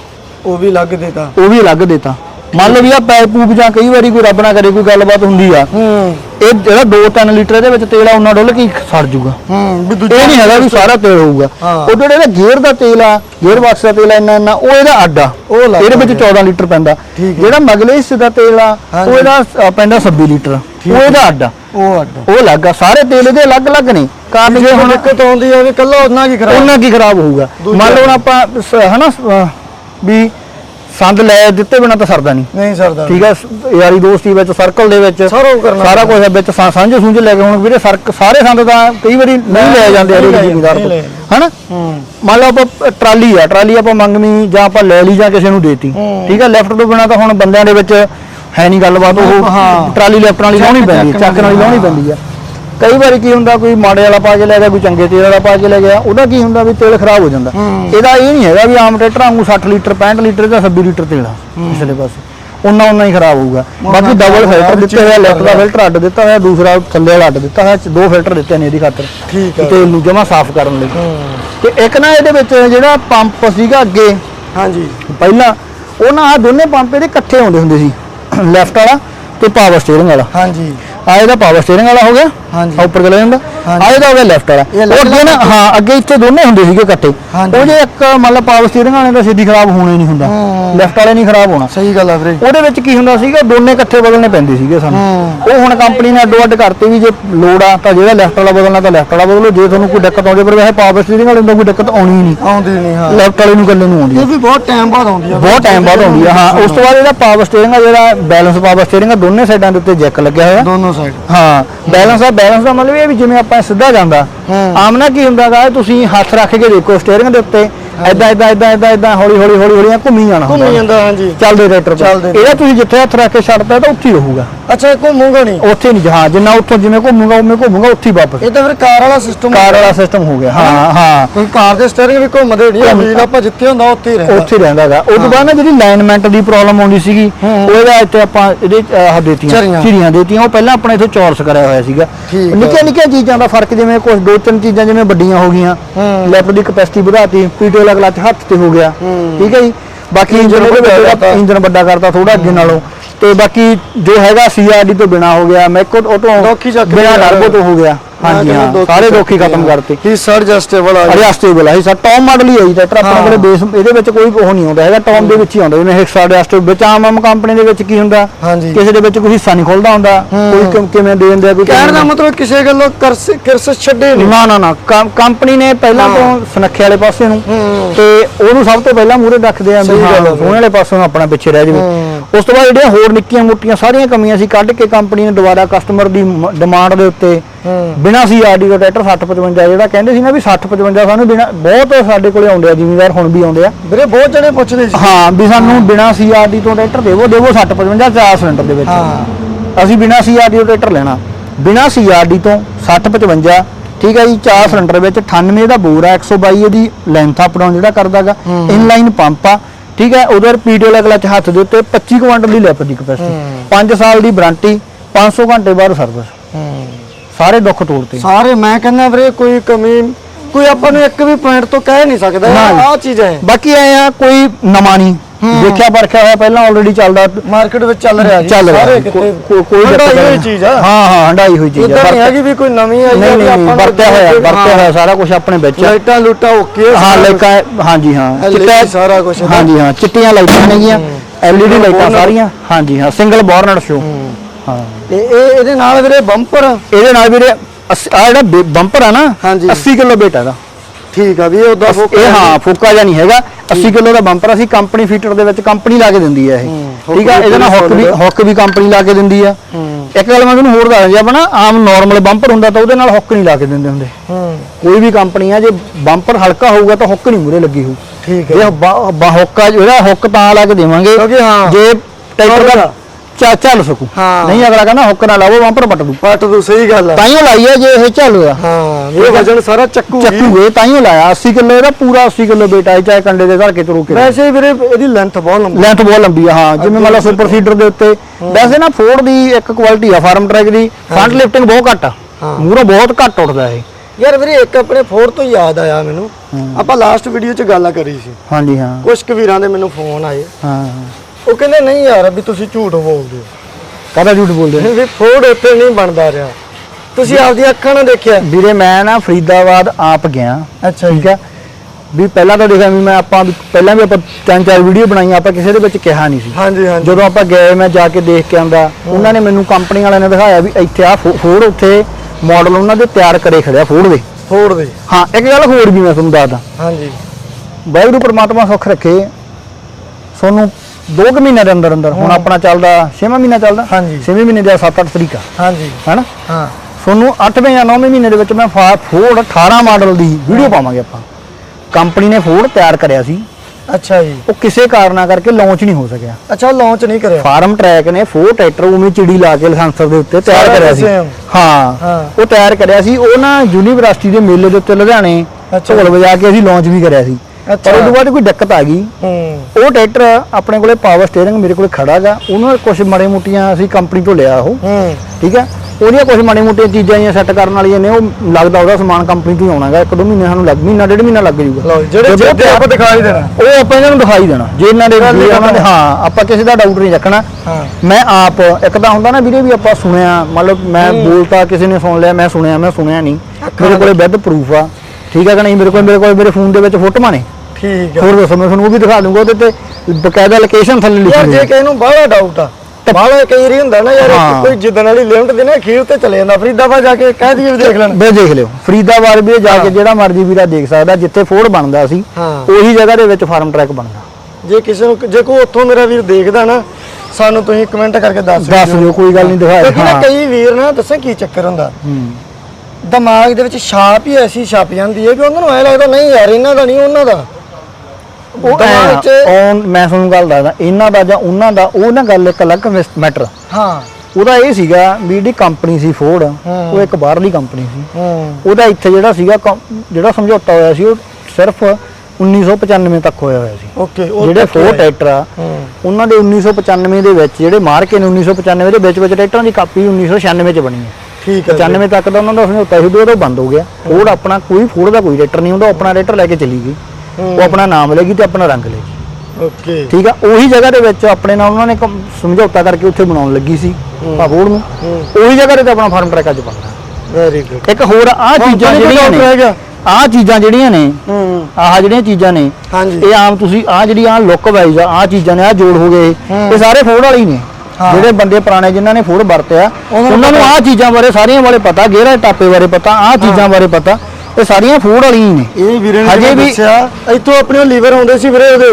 ਉਹ ਵੀ ਲੱਗ ਦੇਤਾ। ਉਹ ਵੀ ਅਲੱਗ ਦੇਤਾ। ਮੰਨ ਲਓ ਵੀ ਆ ਪੈਪ ਪੂਪ ਜਾਂ ਕਈ ਵਾਰੀ ਕੋਈ ਰੱਬ ਨਾ ਕਰੇ ਕੋਈ ਗੱਲਬਾਤ ਹੁੰਦੀ ਆ। ਹੂੰ। ਇਹ ਜਿਹੜਾ 2-3 ਲੀਟਰ ਇਹਦੇ ਵਿੱਚ ਤੇਲ ਆ ਉਹਨਾਂ ਡੁੱਲ ਕੇ ਹੀ ਸੜ ਜੂਗਾ। ਹੂੰ ਵੀ ਦੂਜਾ ਇਹ ਨਹੀਂ ਹੈਗਾ ਵੀ ਸਾਰਾ ਤੇਲ ਹੋਊਗਾ। ਉਹ ਜਿਹੜਾ ਇਹਦਾ ਗੇਅਰ ਦਾ ਤੇਲ ਆ ਗੇਅਰ ਬਾਕਸ ਦਾ ਤੇਲ ਆ ਇੰਨਾ ਇੰਨਾ ਉਹ ਇਹਦਾ ਅੱਡ ਆ। ਉਹ ਇਹਦੇ ਵਿੱਚ ਹੋ ਗਿਆ। 14 ਲੀਟਰ ਪੈਂਦਾ। ਜਿਹੜਾ ਮਗਲੇ ਹਿੱਸੇ ਦਾ ਤੇਲ ਆ। ਉਹ ਇਹਦਾ ਪੈਂਦਾ 26 ਲੀਟਰ ਉਹ ਇਹਦਾ ਅੱਡ ਆ। ਉਹ ਅੱਡ ਉਹ ਅਲੱਗ ਆ। ਸਾਰੇ ਤੇਲ ਇਹਦੇ ਅਲੱਗ-ਅਲੱਗ ਨੇ। ਕਾਰਨ ਜੇ ਹੁਣ ਦਿੱਕਤ ਆਉਂਦੀ ਹੈ ਵੀ ਕੱਲਾ ਉਹਨਾਂ ਕੀ ਖਰਾਬ ਉਹਨਾਂ ਕੀ ਖਰਾਬ ਹੋਊਗਾ। ਮੰਨ ਲਓ ਆਪਾਂ ਹਨਾ ਵੀ ਸੰਦ ਲੈ ਦਿੱਤੇ ਬਿਨਾ ਤਾਂ ਸਰਦਾ ਨਹੀਂ। ਨਹੀਂ ਸਰਦਾ। ਠੀਕ ਹੈ ਸ- ਯਾਰੀ ਦੋਸਤੀ ਵਿੱਚ ਸਰਕਲ ਦੇ ਵਿੱਚ ਸਾਰਾ ਉਹ ਕਰਨਾ ਸਾਰਾ ਕੁਝ ਵਿੱਚ ਸਾ- ਸਾਂਝੇ ਸੂੰਝੇ ਲੈ ਕੇ ਹੁਣ ਵੀਰੇ ਸਰਕ ਸਾਰੇ ਸੰਦ ਤਾਂ ਕਈ ਵਾਰੀ ਨਹੀਂ ਲੈ ਜਾਂਦੇ ਨਹੀਂ ਹਰੇਕ ਲੈ ਜ਼ਿਮੀਦਾਰ ਨਹੀਂ ਤੋਂ। ਲੈ ਹਨਾ? ਹੂੰ ਮੰਨ ਲਓ ਆਪਾਂ ਟਰਾਲੀ ਆ ਟਰਾਲੀ ਆਪਾਂ ਮੰਗਵੀਂ ਜਾਂ ਆਪਾਂ ਲੈ ਲਈ ਜਾਂ ਕਿਸੇ ਨੂੰ ਦੇਤੀ। ਹੂੰ। ਠੀਕ ਹੈ ਲੈਫਟ ਤੋਂ ਬਿਨਾ ਤਾਂ ਹੁਣ ਬੰਦਿਆਂ ਦੇ ਵਿੱਚ ਹੈ ਨਹੀਂ ਗੱਲਬਾਤ ਉਹ ਹਾਂ। ਟਰਾਲੀ ਲੈਫਟ ਵਾਲੀ ਲਾਉਣੀ ਚੱਕ- ਪੈਂਦੀ ਹੈ ਚੱਕ ਨਾਲ ਲਾਉਣੀ ਪੈਂਦੀ। ਆ ਕਈ ਵਾਰੀ ਕੀ ਹੁੰਦਾ ਕੋਈ ਮਾੜੇ ਵਾਲਾ ਪਾ ਕੇ ਲੈ ਗਿਆ ਕੋਈ ਚੰਗੇ ਤੇਲ ਵਾਲਾ ਪਾ ਕੇ ਲੈ ਗਿਆ ਉਹਦਾ ਕੀ ਹੁੰਦਾ ਵੀ ਤੇਲ ਖਰਾਬ ਹੋ ਜਾਂਦਾ। ਇਹਦਾ ਇਹ ਨਹੀਂ ਹੈਗਾ ਵੀ ਆਮ ਟਰੈਕਟਰਾਂ ਵਾਂਗੂ 60 ਲੀਟਰ 65 ਲੀਟਰ ਜਾਂ 26 ਲੀਟਰ ਤੇਲ ਆ ਪਿਛਲੇ ਪਾਸੇ। ਉਹਨਾਂ ਉਹਨਾਂ ਹੀ ਖਰਾਬ ਹੋਊਗਾ। ਬਾਕੀ ਡਬਲ ਫਿਲਟਰ ਦਿੱਤੇ ਹੋਇਆ ਲੈਫਟ ਦਾ। ਫਿਲਟਰ ਅੱਡ ਦਿੱਤਾ ਹੋਇਆ ਦੂਸਰਾ ਥੱਲੇ ਵਾਲਾ ਅੱਡ ਦਿੱਤਾ ਹੋਇਆ ਦੋ ਫਿਲਟਰ ਦਿੱਤੇ ਨੇ ਇਹਦੀ ਖਾਤਰ। ਠੀਕ ਹੈ ਤੇਲ ਨੂੰ ਜਮਾ ਸਾਫ਼ ਕਰਨ ਲਈ। ਤੇ ਇੱਕ ਨਾ ਇਹਦੇ ਵਿੱਚ ਜਿਹੜਾ ਪੰਪ ਸੀਗਾ ਅੱਗੇ ਹਾਂਜੀ। ਪਹਿਲਾਂ ਉਹ ਨਾ ਆ ਦੋਨੇ ਪੰਪ ਇਹਦੇ ਇਕੱਠੇ ਆਉਂਦੇ ਹੁੰਦੇ ਸੀ ਲੈਫਟ ਵਾਲਾ ਤੇ ਪਾਵਰ ਸਟੀਅਰਿੰਗ ਵਾਲਾ। ਹਾਂਜੀ। ਆ ਇਹਦਾ ਪਾਵਰ ਸਟੀਅਰਿੰਗ ਵਾਲਾ ਹੋ ਗਿਆ। ਹਾਂਜੀ। ਆ ਉੱਪਰ ਚਲਾ ਜਾਂਦਾ। ਆ ਇਹਦਾ ਹੋ ਗਿਆ ਲੈਫਟ ਵਾਲਾ। ਉਹ ਅੱਗੇ ਨਾ ਹਾਂ ਅੱਗੇ ਇੱਥੇ ਦੋਨੇ ਹੁੰਦੇ ਸੀਗੇ ਇਕੱਠੇ। ਉਹ ਜੇ ਇੱਕ ਮੰਨ ਲਾ ਪਾਵਰ ਸਟੀਅਰਿੰਗ ਵਾਲੇ ਦਾ ਸਿੱਧੀ ਖਰਾਬ ਹੋਣਾ ਹੀ ਨਹੀਂ ਹੁੰਦਾ। ਲੈਫਟ ਵਾਲੇ ਨਹੀਂ ਖਰਾਬ ਹੋਣਾ। ਸਹੀ ਗੱਲ ਆ ਵੀਰੇ। ਉਹਦੇ ਵਿੱਚ ਕੀ ਹੁੰਦਾ ਸੀਗਾ ਦੋਨੇ ਇਕੱਠੇ ਬਦਲਨੇ ਪੈਂਦੇ ਸੀਗੇ ਸਾਨੂੰ। ਉਹ ਹੁਣ ਕੰਪਨੀ ਨੇ ਅੱਡੋ ਅੱਡ ਕਰਤੇ ਵੀ ਜੇ ਲੋੜ ਆ ਤਾਂ ਜਿਹੜਾ ਲੈਫਟ ਵਾਲਾ ਬਦਲਣਾ ਤਾਂ ਲੈਫਟ ਵਾਲਾ ਬਦਲੋ। ਜੇ ਤੁਹਾਨੂੰ ਕੋਈ ਦਿੱਕਤ ਆਉਂਦੀ ਪਰ ਵੈਸੇ ਪਾਵਰ ਸਟੀਅਰਿੰਗ ਵਾਲੇ ਨੂੰ ਕੋਈ ਦਿੱਕਤ ਆਉਣੀ ਨਹੀਂ। ਆਉਂਦੀ ਨਹੀਂ ਹਾਂ। ਲੈਫਟ ਵਾਲੇ ਨੂੰ ਇਕੱਲੇ ਨੂੰ ਆਉਂਦੀ ਆ। ਇਹ ਵੀ ਬਹੁਤ ਟਾਈਮ ਬਾਅਦ ਆਉਂਦੀ ਆ। ਬਹੁਤ ਟਾਈਮ ਬਾਅਦ ਆਉਂਦੀ ਆ ਹਾਂ। ਉਸ ਤੋਂ ਬਾਅਦ ਇਹਦਾ ਪਾਵਰ ਸਟੀਅਰਿੰਗ ਆ ਜਿਹੜਾ ਬੈਲੈਂਸ ਪਾਵਰ ਸਟੀਅਰਿੰਗ ਆ ਦੋਨੇ ਸਾਈਡਾਂ ਦੇ ਉੱਤੇ ਜੈਕ ਲੱਗਿਆ ਹੋਇਆ। ਦੋਨੋਂ ਸਾਈਡ ਹਾਂ। ਬੈਲੈਂਸ ਦਾ ਬੈਲੈਂਸ ਦਾ ਮਤਲਬ ਇਹ ਵੀ ਜਿਵੇਂ ਆਪਾਂ ਸਿੱਧਾ ਜਾਂਦਾ। ਆਮ ਨਾ ਕੀ ਹੁੰਦਾਗਾ ਤੁਸੀਂ ਹੱਥ ਰੱਖ ਕੇ ਦੇਖੋ ਸਟੀਅਰਿੰਗ ਦੇ ਉੱਤੇ ਐਦਾਂ ਐਦਾਂ ਐਦਾਂ ਐਦਾਂ ਐਦਾਂ ਹੌਲੀ ਹੌਲੀ ਹੌਲੀ ਹੌਲੀ ਐਂ ਘੁੰਮੀ ਜਾਣਾ ਹੁੰਦਾ ਘੁੰਮੀ ਜਾਂਦਾ ਹਾਂਜੀ। ਚੱਲਦੇ ਟਰੈਕਟਰ ਚੱਲਦੇ। ਤੇ ਇਹਦਾ ਤੁਸੀਂ ਜਿੱਥੇ ਹੱਥ ਰੱਖ ਕੇ ਛੱਡਦਾ ਤਾਂ ਉੱਥੇ ਹੀ ਰਹੂਗਾ। ਅੱਛਾ ਇਹ ਘੁੰਮੂਗਾ ਨਹੀਂ? ਉੱਥੇ ਨਹੀਂ ਜਹਾਂ ਜਿੰਨਾ ਉੱਥੋਂ ਜਿਵੇਂ ਘੁੰਮੂਗਾ ਉਵੇਂ ਘੁੰਮੂਗਾ ਉੱਥੇ ਹੀ ਵਾਪਸ। ਇਹ ਤਾਂ ਫਿਰ ਕਾਰ ਵਾਲਾ ਸਿਸਟਮ ਕਾਰ ਵਾਲਾ ਸਿਸਟਮ ਹੋ ਗਿਆ ਹਾਂ ਹਾਂ। ਕੋਈ ਕਾਰ ਦੇ ਸਟੀਅਰਿੰਗ ਵੀ ਘੁੰਮਦੇ ਨਹੀਂ ਵੀਲ ਆਪਾਂ ਜਿੱਥੇ ਹੁੰਦਾ ਉੱਥੇ ਹੀ ਰਹਿੰਦਾ। ਉੱਥੇ ਰਹਿੰਦਾਗਾ ਉਸ ਤੋਂ ਬਾਅਦ ਨਾ ਜਿਹੜੀ ਅਲਾਈਨਮੈਂਟ ਦੀ ਪ੍ਰੋਬਲਮ ਆਉਂਦੀ ਸੀਗੀ ਹੂੰ। ਉਹ ਇਹਦਾ ਇੱਥੇ ਆਪਾਂ ਇਹਦੇ ਆਹ ਦੇਤੀਆਂ ਝਰੀਆਂ। ਦੇਤੀਆਂ ਉਹ ਪਹਿਲਾਂ ਆਪਣੇ ਇੱਥੇ ਚੌਰਸ ਕਰਿਆ ਹੋਇਆ ਸੀਗਾ। ਠੀਕ ਆ। ਨਿੱਕੀਆਂ ਨਿੱਕੀਆਂ ਚੀਜ਼ਾਂ ਦਾ ਫ਼ਰਕ ਜਿਵੇਂ ਕੁਝ ਦੋ ਤਿੰਨ ਚੀਜ਼ਾਂ ਜਿਵੇਂ ਵੱਡੀਆਂ ਹੋ ਗਈਆਂ ਹੂੰ। ਲੈਫਟ ਦੀ ਕਪੈਸਿਟੀ ਵਧਾਤੀ ਪੀਟੋ ਵਾਲਾ ਕਲਚ ਹੱਥ ਤੇ ਹੋ ਗਿਆ। ਠੀਕ ਹੈ ਜੀ? ਬਾਕੀ ਇੰਜਨ ਵੱਡਾ ਇੰਜਨ ਵੱਡਾ ਕਰਤਾ ਥੋੜਾ ਅੱਗੇ ਨਾਲੋਂ। ਤੇ ਬਾਕੀ ਜੋ ਹੈਗਾ ਸੀਆਰਡੀ ਤੋਂ ਬਿਨਾ ਹੋ ਗਿਆ ਮੈਕੋ ਉਹ ਤੋਂ ਬਿਨਾ। ਟਰਬੋ ਤੋਂ ਹੋ ਗਿਆ। ਹਾਂਜੀ ਹਾਂ ਸਾਰੇ ਦੁੱਖ ਖਤਮ ਕਰਤੇ ਹੀ ਸਰ ਐਡਜਸਟੇਬਲ ਆ ਗਿਆ ਐਡਜਸਟੇਬਲ ਹੈ ਸਰ ਟੌਪ ਮਾਡਲ ਹੀ ਹੈ ਜੀ ਟਰੈਕਟਰ ਆਪਣੇ ਹਾਂ। ਕੋਲੇ ਬੇਸ ਇਹਦੇ ਵਿੱਚ ਕੋਈ ਉਹ ਨਹੀਂ ਆਉਂਦਾ ਹੈਗਾ ਟੌਪ ਦੇ ਵਿੱਚ ਹੀ ਆਉਂਦਾ ਜਿਵੇਂ ਹਿੱਸਾ ਐਡਜਸਟੇਬਲ ਵਿੱਚ ਆਮ ਆਮ ਕੰਪਨੀ ਦੇ ਵਿੱਚ ਕੀ ਹੁੰਦਾ ਹਾਂਜੀ ਕਿਸੇ ਦੇ ਵਿੱਚ ਕੋਈ ਹਿੱਸਾ ਨਹੀਂ ਖੁੱਲਦਾ ਹੁੰਦਾ ਕੋਈ ਕਿਵੇਂ- ਕਿਵੇਂ ਦੇ ਦਿੰਦੇ ਆ ਕੋਈ ਕਹਿਣ ਦਾ ਕਿਵੇਂ- ਮਤਲਬ ਕਿਸੇ ਗੱਲੋਂ ਕਰਸ ਕਿਰਸ ਛੱਡੇ ਨਹੀਂ ਨਾ ਨਾ ਨਾ ਕੰ- ਕੰਪਨੀ ਨੇ ਪਹਿਲਾਂ ਹਾਂ। ਤੋਂ ਸੁਨੱਖੇ ਵਾਲੇ ਪਾਸੇ ਨੂੰ ਹੂੰ। ਤੇ ਉਹਨੂੰ ਸਭ ਤੋਂ ਪਹਿਲਾਂ ਮੂਹਰੇ ਰੱਖਦੇ ਆ ਵੀ ਸਹੀ ਹਾਂ ਗੱਲ ਆ। ਸੋਹਣੇ ਵਾਲੇ ਪਾਸੇ ਨੂੰ ਆਪਣਾ ਪਿੱਛੇ ਰਹਿ ਜਾਵੇ। ਉਸ ਤੋਂ ਬਾਅਦ ਜਿਹੜੀਆਂ ਹੋਰ ਨਿੱਕੀਆਂ ਮੋਟੀਆਂ ਸਾਰੀਆਂ ਕਮੀਆਂ ਸੀ ਕੱਢ ਕੇ ਕੰਪਨੀ ਨੇ ਦੁਬਾਰਾ ਕਸਟਮਰ ਦੀ ਡਿਮਾਂਡ ਦੇ ਉੱਤੇ ਬਿਨਾਂ ਸੀ ਆਰਡੀ ਦਾ ਟਰੈਕਟਰ 6055 ਜਿਹੜਾ ਕਹਿੰਦੇ ਸੀ ਨਾ ਵੀ 6055 ਸਾਨੂੰ ਬਿਨਾਂ ਬਹੁਤ ਸਾਡੇ ਕੋਲੇ ਆਉਂਦੇ ਆ ਜ਼ਿਮੀਂਦਾਰ ਹੁਣ ਵੀ ਆਉਂਦੇ ਆ। ਵੀਰੇ ਬਹੁਤ ਜਣੇ ਪੁੱਛਦੇ ਸੀ। ਹਾਂ ਵੀ ਸਾਨੂੰ ਬਿਨਾਂ ਸੀਆਰਡੀ ਤੋਂ ਟਰੈਕਟਰ ਦੇਵੋ ਦੇਵੋ 6055 ਚਾਰ ਸਿਲੰਡਰ ਦੇ ਵਿੱਚ। ਹਾਂ। ਅਸੀਂ ਬਿਨਾਂ ਸੀਆਰਡੀ ਤੋਂ ਟਰੈਕਟਰ ਲੈਣਾ। ਬਿਨਾਂ ਸੀਆਰਡੀ ਤੋਂ 6055 ਠੀਕ ਹੈ ਜੀ ਚਾਰ ਸਿਲੰਡਰ ਵਿੱਚ 98 ਦਾ ਬੋਰ ਆ 122 ਇਹਦੀ ਲੈਂਥ ਅਪ ਡਾਊਨ ਜਿਹੜਾ ਕਰਦਾਗਾ। ਇਨਲਾਈਨ ਪੰਪ ਆ ਠੀਕ ਹੈ ਉਧਰ ਪੀਟੀਓ ਵਾਲਾ ਕਲਚ ਹੱਥ ਦੇ ਉੱਤੇ 25 ਕੁਇੰਟਲ ਦੀ ਲਿਪ ਦੀ ਕਪੈਸਿਟੀ 5 ਸਾਲ ਦੀ ਵਾਰੰਟੀ 500 ਘੰਟੇ ਬਾਅਦ ਸਰਵਿਸ ਸਾਰੇ ਦੁੱਖ ਤੋੜਤੇ ਸਾਰੇ ਮੈਂ ਕਹਿੰਦਾ ਵੀਰੇ ਕੋਈ ਕਮੀ ਕੋਈ ਆਪਾਂ ਨੂੰ ਇੱਕ ਵੀ ਪੁਆਇੰਟ ਤੋਂ ਕਹਿ ਨਹੀਂ ਸਕਦਾ। ਆਹ ਚੀਜ਼ ਹੈ। ਬਾਕੀ ਐ ਆ ਕੋਈ ਨਵਾਂ ਨਹੀਂ। ਦੇਖਿਆ ਪਰਖਿਆ ਹੋਇਆ ਪਹਿਲਾਂ ਆਲਰੇਡੀ ਚੱਲਦਾ। ਮਾਰਕੀਟ ਵਿੱਚ ਚੱਲ ਰਿਹਾ ਜੀ ਸਾਰੇ ਕਿਤੇ ਕੋਈ ਦਿੱਕਤ ਹੋਈ। ਚੀਜ਼ ਆ। ਹਾਂ ਹਾਂ ਹੰਡਾਈ ਹੋਈ ਚੀਜ਼ ਆ। ਹੈਗੀ ਵੀ ਕੋਈ ਨਵੀਂ ਆਈ ਹੈ ਆਪਾਂ ਵਰਤਿਆ ਹੋਇਆ। ਵਰਤਿਆ ਹੋਇਆ ਸਾਰਾ ਕੁਝ ਆਪਣੇ ਵਿੱਚ। ਲਾਈਟਾਂ ਲੂਟਾਂ ਓਕੇ ਹਾਂ ਲਾਈਟਾਂ ਹਾਂਜੀ ਹਾਂ। LED ਸਾਰਾ ਇਹਦਾ। ਹਾਂਜੀ ਹਾਂ ਚਿੱਟੀਆਂ ਲਾਈਟਾਂ ਨੇਗੀਆਂ ਐਲਈਡੀ ਲਾਈਟਾਂ। ਸਾਰੀਆਂ। ਹਾਂਜੀ ਹਾਂ ਸਿੰਗਲ ਬੋਰਨਰ ਸ਼ੋ ਹਾਂ ਤੇ ਇਹ ਇਹਦੇ ਨਾਲ ਵੀਰੇ ਬੰਪਰ ਇਹਦੇ ਨਾਲ ਵੀਰੇ ਆ ਜਿਹੜਾ ਬੰਪਰ ਆ ਨਾ ਹਾਂਜੀ। 80 ਕਿਲੋ weight ਹੈਗਾ ਠੀਕ ਆ ਵੀ ਇਹ ਉਦਾਂ ਫੋਕ ਇਹ ਹਾਂ ਫੋਕਾ ਜਾਂ ਨਹੀਂ ਹੈਗਾ। 80 ਕਿਲੋ ਦਾ ਬੰਪਰ ਅਸੀਂ ਕੰਪਨੀ ਫੀਟਰ ਦੇ ਵਿੱਚ ਕੰਪਨੀ ਲਾ ਕੇ ਦਿੰਦੀ ਹੈ ਇਹ। ਠੀਕ ਆ? ਇਹਦੇ ਨਾਲ ਹੁੱਕ ਵੀ ਆ। ਹੁੱਕ ਵੀ ਕੰਪਨੀ ਲਾ ਕੇ ਦਿੰਦੀ ਆ। ਇੱਕ ਗੱਲ ਮੈਂ ਤੁਹਾਨੂੰ ਹੋਰ ਦੱਸ ਦਿਆਂ ਆਪਣਾ ਆਮ ਨਾਰਮਲ ਬੰਪਰ ਹੁੰਦਾ ਤਾਂ ਉਹਦੇ ਨਾਲ ਹੁੱਕ ਨਹੀਂ ਲਾ ਕੇ ਦਿੰਦੇ ਹੁੰਦੇ। ਕੋਈ ਵੀ ਕੰਪਨੀ ਆ ਜੇ ਬੰਪਰ ਹਲਕਾ ਹੋਊਗਾ ਤਾਂ ਹੁੱਕ ਨਹੀਂ ਮੂਰੇ ਲੱਗੀ ਹੋਊ। ਠੀਕ ਹੈ ਜੇ ਬ- ਹੁੱਕਾ ਜਿਹੜਾ ਹੁੱਕ ਤਾਂ ਲਾ ਕੇ ਦੇਵਾਂਗੇ ਕਿਉਂਕਿ ਹਾਂ ਜੇ ਟਰੈਕਟਰ ਦਾ। ਚਾ- ਚੱਲ ਸਕੂ। ਹਾਂ। ਨਹੀਂ ਅਗਲਾ ਕਹਿੰਦਾ ਹੁੱਕ ਨਾ ਲਾਵੋ ਬੰਪਰ ਪੱਟ ਦੂ। ਪੱਟ ਤੂੰ ਸਹੀ ਗੱਲ ਆ। ਤਾਈਓ ਲਾਈ ਆ ਜੇ ਇਹ ਚੱਲਦਾ ਹਾਂ ਇਹ ਵਜਨ ਸਾਰਾ ਚੱਕੂ ਚੱਕੂਗੇ ਤਾਈਓ ਲਾਇਆ। 80 ਕਿਲੋ ਇਹਦਾ ਪੂਰਾ 80 ਕਿਲੋ ਬੇਟਾ ਹੈ ਚਾਹੇ ਕੰਡੇ ਦੇ ਧਰ ਕੇ ਤੁਰੂ ਕੇ। ਵੈਸੇ ਵੀਰੇ ਇਹਦੀ ਲੈਂਥ ਬਹੁਤ ਲੰਬੀ। ਲੈਂਥ ਬਹੁਤ ਲੰਬੀ ਆ ਹਾਂ। ਜਿਵੇਂ ਮੰਨ ਲਓ ਸੁਪਰ ਸੀਡਰ ਦੇ ਉੱਤੇ। ਵੈਸੇ ਨਾ ਫੋਰਡ ਦੀ ਇੱਕ ਕੁਆਲਿਟੀ ਆ ਫਾਰਮ ਟਰੈਕ ਦੀ। ਫਰੰਟ ਲਿਫਟਿੰਗ ਬਹੁਤ ਘੱਟ ਆ। ਹਾਂ। ਮੂਹਰੋਂ ਬਹੁਤ ਘੱਟ ਉੱਠਦਾ ਇਹ। ਯਾਰ ਵੀਰੇ ਇੱਕ ਆਪਣੇ ਫੋਰ ਤੋਂ ਯਾਦ ਆਇਆ ਮੈਨੂੰ। ਆਪਾਂ ਲਾਸਟ ਵੀਡੀਓ 'ਚ ਗੱਲ ਕਰੀ ਸੀ। ਹਾਂਜੀ ਹਾਂ। ਕੁਝ ਕੁ ਵੀਰਾਂ ਦੇ ਮੈਨੂੰ ਫੋਨ ਆਏ। ਹਾਂ। ਉਹ ਕਹਿੰਦੇ ਨਹੀਂ ਯਾਰ ਵੀ ਤੁਸੀਂ ਝੂਠ ਬੋਲਦੇ ਹੋ। ਕਾਹਦਾ ਝੂਠ ਬੋਲਦੇ ਵੀ ਫੋਰਡ ਉੱਥੇ ਨਹੀਂ ਬਣਦਾ ਰਿਹਾ। ਤੁਸੀਂ ਆਪਦੀ ਅੱਖਾਂ ਨਾਲ ਦੇਖਿਆ? ਵੀਰੇ ਮੈਂ ਨਾ ਫਰੀਦਾਬਾਦ ਆਪ ਗਿਆ। ਅੱਛਾ ਠੀਕ ਹੈ ਵੀ ਪਹਿਲਾਂ ਤਾਂ ਦੇਖਿਆ ਵੀ ਮੈਂ ਆਪਾਂ ਵੀ ਪਹਿਲਾਂ ਵੀ ਆਪਾਂ ਤਿੰਨ ਚਾਰ ਵੀਡੀਓ ਬਣਾਈਆਂ ਆਪਾਂ ਕਿਸੇ ਦੇ ਵਿੱਚ ਕਿਹਾ ਨਹੀਂ ਸੀ। ਹਾਂਜੀ ਹਾਂਜੀ। ਜਦੋਂ ਆਪਾਂ ਗਏ ਮੈਂ ਜਾ ਕੇ ਦੇਖ ਕੇ ਆਂਦਾ ਉਹਨਾਂ ਨੇ ਮੈਨੂੰ ਕੰਪਨੀ ਵਾਲਿਆਂ ਨੇ ਦਿਖਾਇਆ ਵੀ ਇੱਥੇ ਆ ਫੋੜ ਉੱਥੇ ਮਾਡਲ ਉਹਨਾਂ ਦੇ ਤਿਆਰ ਕਰੇ ਖੜਿਆ ਫੋੜ ਦੇ। ਫੋਰਡ ਦੇ। ਹਾਂ ਇੱਕ ਗੱਲ ਹੋਰ ਵੀ ਮੈਂ ਤੁਹਾਨੂੰ ਦੱਸਦਾ। ਹਾਂਜੀ। ਵਾਹਿਗੁਰੂ ਪ੍ਰਮਾਤਮਾ ਸੁੱਖ ਰੱਖੇ। ਤੁਹਾਨੂੰ 2 ਕੁ ਮਹੀਨੇ ਦੇ ਅੰਦਰ ਅੰਦਰ ਹੁਣ ਆਪਣਾ ਚੱਲਦਾ 6ਵਾਂ ਮਹੀਨਾ ਚੱਲਦਾ? ਹਾਂਜੀ। 6ਵੇਂ ਮਹੀਨੇ ਦਾ 7-8 ਤਰੀਕ ਹਾਂਜੀ। ਹੈਨਾ? ਹਾਂ। ਤੁਹਾਨੂੰ 8ਵੇਂ ਜਾਂ 9ਵੇਂ ਮਹੀਨੇ ਦੇ ਵਿੱਚ ਮੈਂ ਫਾ- ਫੋਰਡ 18 ਮਾਡਲ ਦੀ ਵੀਡੀਓ ਪਾਵਾਂਗੇ ਆਪਾਂ। ਕੰਪਨੀ ਨੇ ਫੋਰਡ ਤਿਆਰ ਕਰਿਆ ਸੀ। ਅੱਛਾ ਜੀ। ਉਹ ਕਿਸੇ ਕਾਰਨਾ ਕਰਕੇ ਲਾਂਚ ਨਹੀਂ ਹੋ ਸਕਿਆ। ਅੱਛਾ ਲਾਂਚ ਨਹੀਂ ਕਰਿਆ। ਫਾਰਮ ਟਰੈਕ ਨੇ ਫੋਰ ਟਰੈਕਟਰ ਉਵੇਂ ਚਿੜੀ ਲਾ ਕੇ ਲਾਇਸੈਂਸਰ ਦੇ ਉੱਤੇ ਤਿਆਰ ਸਾਰਾ ਕਰਿਆ ਸੀ। same। ਹਾਂ। ਹਾਂ। ਉਹ ਤਿਆਰ ਕਰਿਆ ਸੀ। ਉਹ ਨਾ ਯੂਨੀਵਰਸਿਟੀ ਦੇ ਮੇਲੇ ਦੇ ਉੱਤੇ ਲੁਧਿਆਣੇ ਅੱਛਾ। ਢੋਲ ਵਜਾ ਕੇ ਅਸੀਂ ਲਾਂਚ ਵੀ ਕਰਿਆ ਸੀ। ਪਰ ਉਹਦੇ ਬਾਅਦ ਕੋਈ ਦਿੱਕਤ ਆ ਗਈ। ਉਹ ਟਰੈਕਟਰ ਆਪਣੇ ਕੋਲੇ ਪਾਵਰ ਸਟੀਅਰਿੰਗ ਮੇਰੇ ਕੋਲੇ ਖੜਾ ਗਾ। ਉਹਨਾਂ ਕੁਝ ਮਾੜੇ ਮੋਟੀਆਂ ਅਸੀਂ ਕੰਪਨੀ ਤੋਂ ਲਿਆ ਉਹ। ਠੀਕ ਹੈ? ਉਹਦੀਆਂ ਕੁਝ ਮਾੜੇ ਮੋਟੀਆਂ ਚੀਜ਼ਾਂ ਇਹ ਸੈੱਟ ਕਰਨ ਵਾਲੀਆਂ ਨੇ ਉਹ ਲੱਗਦਾ ਉਹਦਾ ਸਮਾਨ ਕੰਪਨੀ ਤੋਂ ਹੀ ਆਉਣਾਗਾ ਇੱਕ ਦੋ ਮਹੀਨੇ ਸਾਨੂੰ ਲੱਗ ਮਹੀਨਾ ਡੇਢ ਮਹੀਨਾ ਲੱਗ ਲਓ ਜਿਹੜੇ ਚੀਜ਼ਾਂ ਆਪਾਂ ਦਿਖਾਈ ਦੇਣਾ। ਉਹ ਆਪਾਂ ਇਹਨਾਂ ਨੂੰ ਦਿਖਾਈ ਦੇਣਾ। ਜੇ ਇਹਨਾਂ ਦੇ ਹੀ ਦੇ ਆਪਾਂ ਕਿਸੇ ਦਾ ਡਾਊਟ ਨਹੀਂ ਰੱਖਣਾ। ਮੈਂ ਆਪ ਇੱਕ ਤਾਂ ਹੁੰਦਾ ਨਾ ਵੀਰੇ ਵੀ ਆਪਾਂ ਸੁਣਿਆ ਮੰਨ ਲਓ ਮੈਂ ਬੋਲਤਾ ਕਿਸੇ ਨੇ ਸੁਣ ਲਿਆ ਮੈਂ ਸੁਣਿਆ ਮੈਂ ਸੁਣਿਆ ਨਹੀਂ। ਮੇਰੇ ਕੋਲੇ ਵਿਦ ਪ੍ਰੂਫ ਆ। ਠੀਕ ਹੈ ਕਿ ਨਹੀਂ? ਮੇਰੇ ਕੋਲ ਮੇਰੇ ਕੋਲ ਮੇਰੇ ਫੋਨ ਦੇ ਵਿੱਚ ਫੋਟੋਆਂ ਨੇ। ਠੀਕ ਆ ਹੋਰ ਦੱਸੋ ਮੈਂ ਤੁਹਾਨੂੰ ਉਹ ਵੀ ਦਿਖਾ ਦੂੰਗਾ ਉਹਦੇ ਤੇ ਬਕਾਇਦਾ ਲੋਕੇਸ਼ਨ ਥੱਲੇ ਲਿਖੀ ਯਾਰ ਹੋਈ ਜੇ ਹੈ। ਕਿਸੇ ਨੂੰ ਬਾਹਲਾ ਡਾਊਟ ਆ ਬਾਹਲਾ ਕਈ ਵਾਰੀ ਹੁੰਦਾ ਨਾ ਯਾਰ ਹਾਂ। ਕੋਈ ਜਿੱਦਣ ਵਾਲੀ ਲਿਮਟ ਦੇ ਨਾ ਅਖੀਰ ਤੇ ਚਲੇ ਜਾਂਦਾ ਫਰੀਦਾਬਾਦ ਜਾ ਕੇ ਕਹਿ ਦਈਏ ਵੀ ਦੇਖ ਲੈਣ। ਬੇ ਦੇਖ ਲਿਓ ਫਰੀਦਾਬਾਦ ਵੀ ਜਾ ਕੇ ਜਿਹੜਾ ਮਰਜ਼ੀ ਵੀਰਾ ਦੇਖ ਸਕਦਾ ਜਿੱਥੇ ਫੋਰਡ ਬਣਦਾ ਸੀ ਹਾਂ। ਉਹੀ ਜਗ੍ਹਾ ਦੇ ਵਿੱਚ ਫਾਰਮ ਟਰੈਕ ਬਣਦਾ। ਜੇ ਕਿਸੇ ਨੂੰ ਜੇ ਕੋਈ ਉੱਥੋਂ ਮੇਰਾ ਵੀਰ ਦੇਖਦਾ ਨਾ ਸਾਨੂੰ ਤੁਸੀਂ ਕਮੈਂਟ ਕਰਕੇ ਦੱਸ ਦੱਸ ਦਿਓ। ਕੋਈ ਗੱਲ ਨਹੀਂ ਦਿਖਾਇਆ ਕਿਉਂਕਿ ਨਾ ਹਾਂ। ਕਈ ਵੀਰ ਨਾ ਦੱਸਾਂ ਕੀ ਚੱਕਰ ਹੁੰਦਾ? ਹੂੰ। ਦਿਮਾਗ ਦੇ ਵਿੱਚ ਛਾਪ ਹੀ ਐਸੀ ਛਪ ਜਾਂਦੀ ਹੈ ਕਿ ਉਹਨਾਂ ਨੂੰ ਐ ਲੱਗਦਾ ਨਹੀਂ ਯਾਰ ਇਹਨਾਂ ਦਾ ਨਹੀਂ ਉਹਨਾਂ ਦਾ। ਉਹ ਦਿਮਾਗ 'ਚ ਉਹ ਮੈਂ ਤੁਹਾਨੂੰ ਗੱਲ ਦੱਸਦਾ ਇਹਨਾਂ ਦਾ ਜਾਂ ਉਹਨਾਂ ਦਾ ਉਹ ਨਾ ਗੱਲ ਇੱਕ ਅਲੱਗ ਮੈਟਰ ਹਾਂ। ਉਹਦਾ ਇਹ ਸੀਗਾ ਵੀ ਜਿਹੜੀ ਕੰਪਨੀ ਸੀ ਫੋਰਡ ਉਹ ਇੱਕ ਬਾਹਰਲੀ ਕੰਪਨੀ ਸੀ। ਹੂੰ। ਉਹਦਾ ਇੱਥੇ ਜਿਹੜਾ ਸੀਗਾ ਜਿਹੜਾ ਸਮਝੌਤਾ ਹੋਇਆ ਸੀ ਉਹ ਸਿਰਫ 1995 ਤੱਕ ਹੋਇਆ ਹੋਇਆ ਸੀ। ਓਕੇ ਜਿਹੜੇ ਫੋਰ। ਟਰੈਕਟਰ ਆ ਉਹਨਾਂ ਦੇ 1995 ਦੇ ਵਿੱਚ ਜਿਹੜੇ ਮਾਰਕੇ ਨੇ 1995 ਦੇ ਵਿੱਚ ਵਿੱਚ ਟਰੈਕਟਰਾਂ ਦੀ ਕਾਪੀ 1996 ਚ ਬਣੀ ਹੈ। ਠੀਕ ਹੈ 95 ਤੱਕ ਦਾ ਉਹਨਾਂ ਦਾ ਸਮਝੌਤਾ ਸੀ ਉਦੋਂ ਉਹ ਬੰਦ ਹੋ ਗਿਆ। ਫੋਰਡ ਆਪਣਾ ਕੋਈ ਫੋਰਡ ਦਾ ਕੋਈ ਟਰੈਕਟਰ ਨਹੀਂ ਹੁੰਦਾ ਉਹ ਆਪਣਾ ਟਰੈਕਟਰ ਲੈ ਕੇ ਚਲੀ ਗਈ। ਉਹ ਆਪਣਾ ਨਾਮ ਲੈ ਗਈ ਤੇ ਆਪਣਾ ਰੰਗ ਲੈ ਗਈ। ਓਕੇ। ਠੀਕ ਆ ਉਹੀ ਜਗ੍ਹਾ ਦੇ ਵਿੱਚ ਆਪਣੇ ਨਾਲ ਉਹਨਾਂ ਨੇ ਸਮਝੌਤਾ ਕਰਕੇ ਉੱਥੇ ਬਣਾਉਣ ਲੱਗੀ ਸੀ ਆ ਫੋਰਡ ਨੂੰ। ਉਹੀ ਜਗ੍ਹਾ ਤੇ ਤਾਂ ਆਪਣਾ ਫਾਰਮ ਟਰੈਕ ਅੱਜ ਬਣਦਾ ਵੈਰੀ ਗੁੱਡ। ਇੱਕ ਹੋਰ ਆਹ ਚੀਜ਼ਾਂ ਜਿਹੜੀਆਂ ਨੇ ਆਹ ਚੀਜ਼ਾਂ ਜਿਹੜੀਆਂ ਨੇ ਹੂੰ। ਆਹ ਜਿਹੜੀਆਂ ਚੀਜ਼ਾਂ ਨੇ ਹਾਂਜੀ। ਇਹ ਆਮ ਤੁਸੀਂ ਆਹ ਜਿਹੜੀ ਆਹ ਲੁੱਕ ਵਾਈਜ਼ ਆ ਆਹ ਚੀਜ਼ਾਂ ਨੇ ਆਹ ਜੋੜ ਹੋ ਗਏ। ਇਹ ਸਾਰੇ ਫੋੜ ਵਾਲੀ ਨੇ। ਜਿਹੜੇ ਬੰਦੇ ਪੁਰਾਣੇ ਜਿਨ੍ਹਾਂ ਨੇ ਫੋੜ ਵਰਤਿਆ ਉਹਨਾਂ ਨੂੰ ਆਹ ਚੀਜ਼ਾਂ ਬਾਰੇ ਸਾਰੀਆਂ ਬਾਰੇ ਪਤਾ ਗੇਰਾ ਟਾਪੇ ਬਾਰੇ ਪਤਾ ਆਹ ਚੀਜ਼ਾਂ ਬਾਰੇ ਪਤਾ। ਇਹ ਸਾਰੀਆਂ ਫੋੜ ਵਾਲੀਆਂ ਹੀ ਨੇ। ਇਹ ਵੀਰੇ ਨੇ ਹਜੇ ਜਿਵੇਂ ਵੀ- ਦੱਸਿਆ ਇੱਥੋਂ ਆਪਣੇ ਲੀਵਰ ਆਉਂਦੇ ਸੀ ਵੀਰੇ ਉਹਦੇ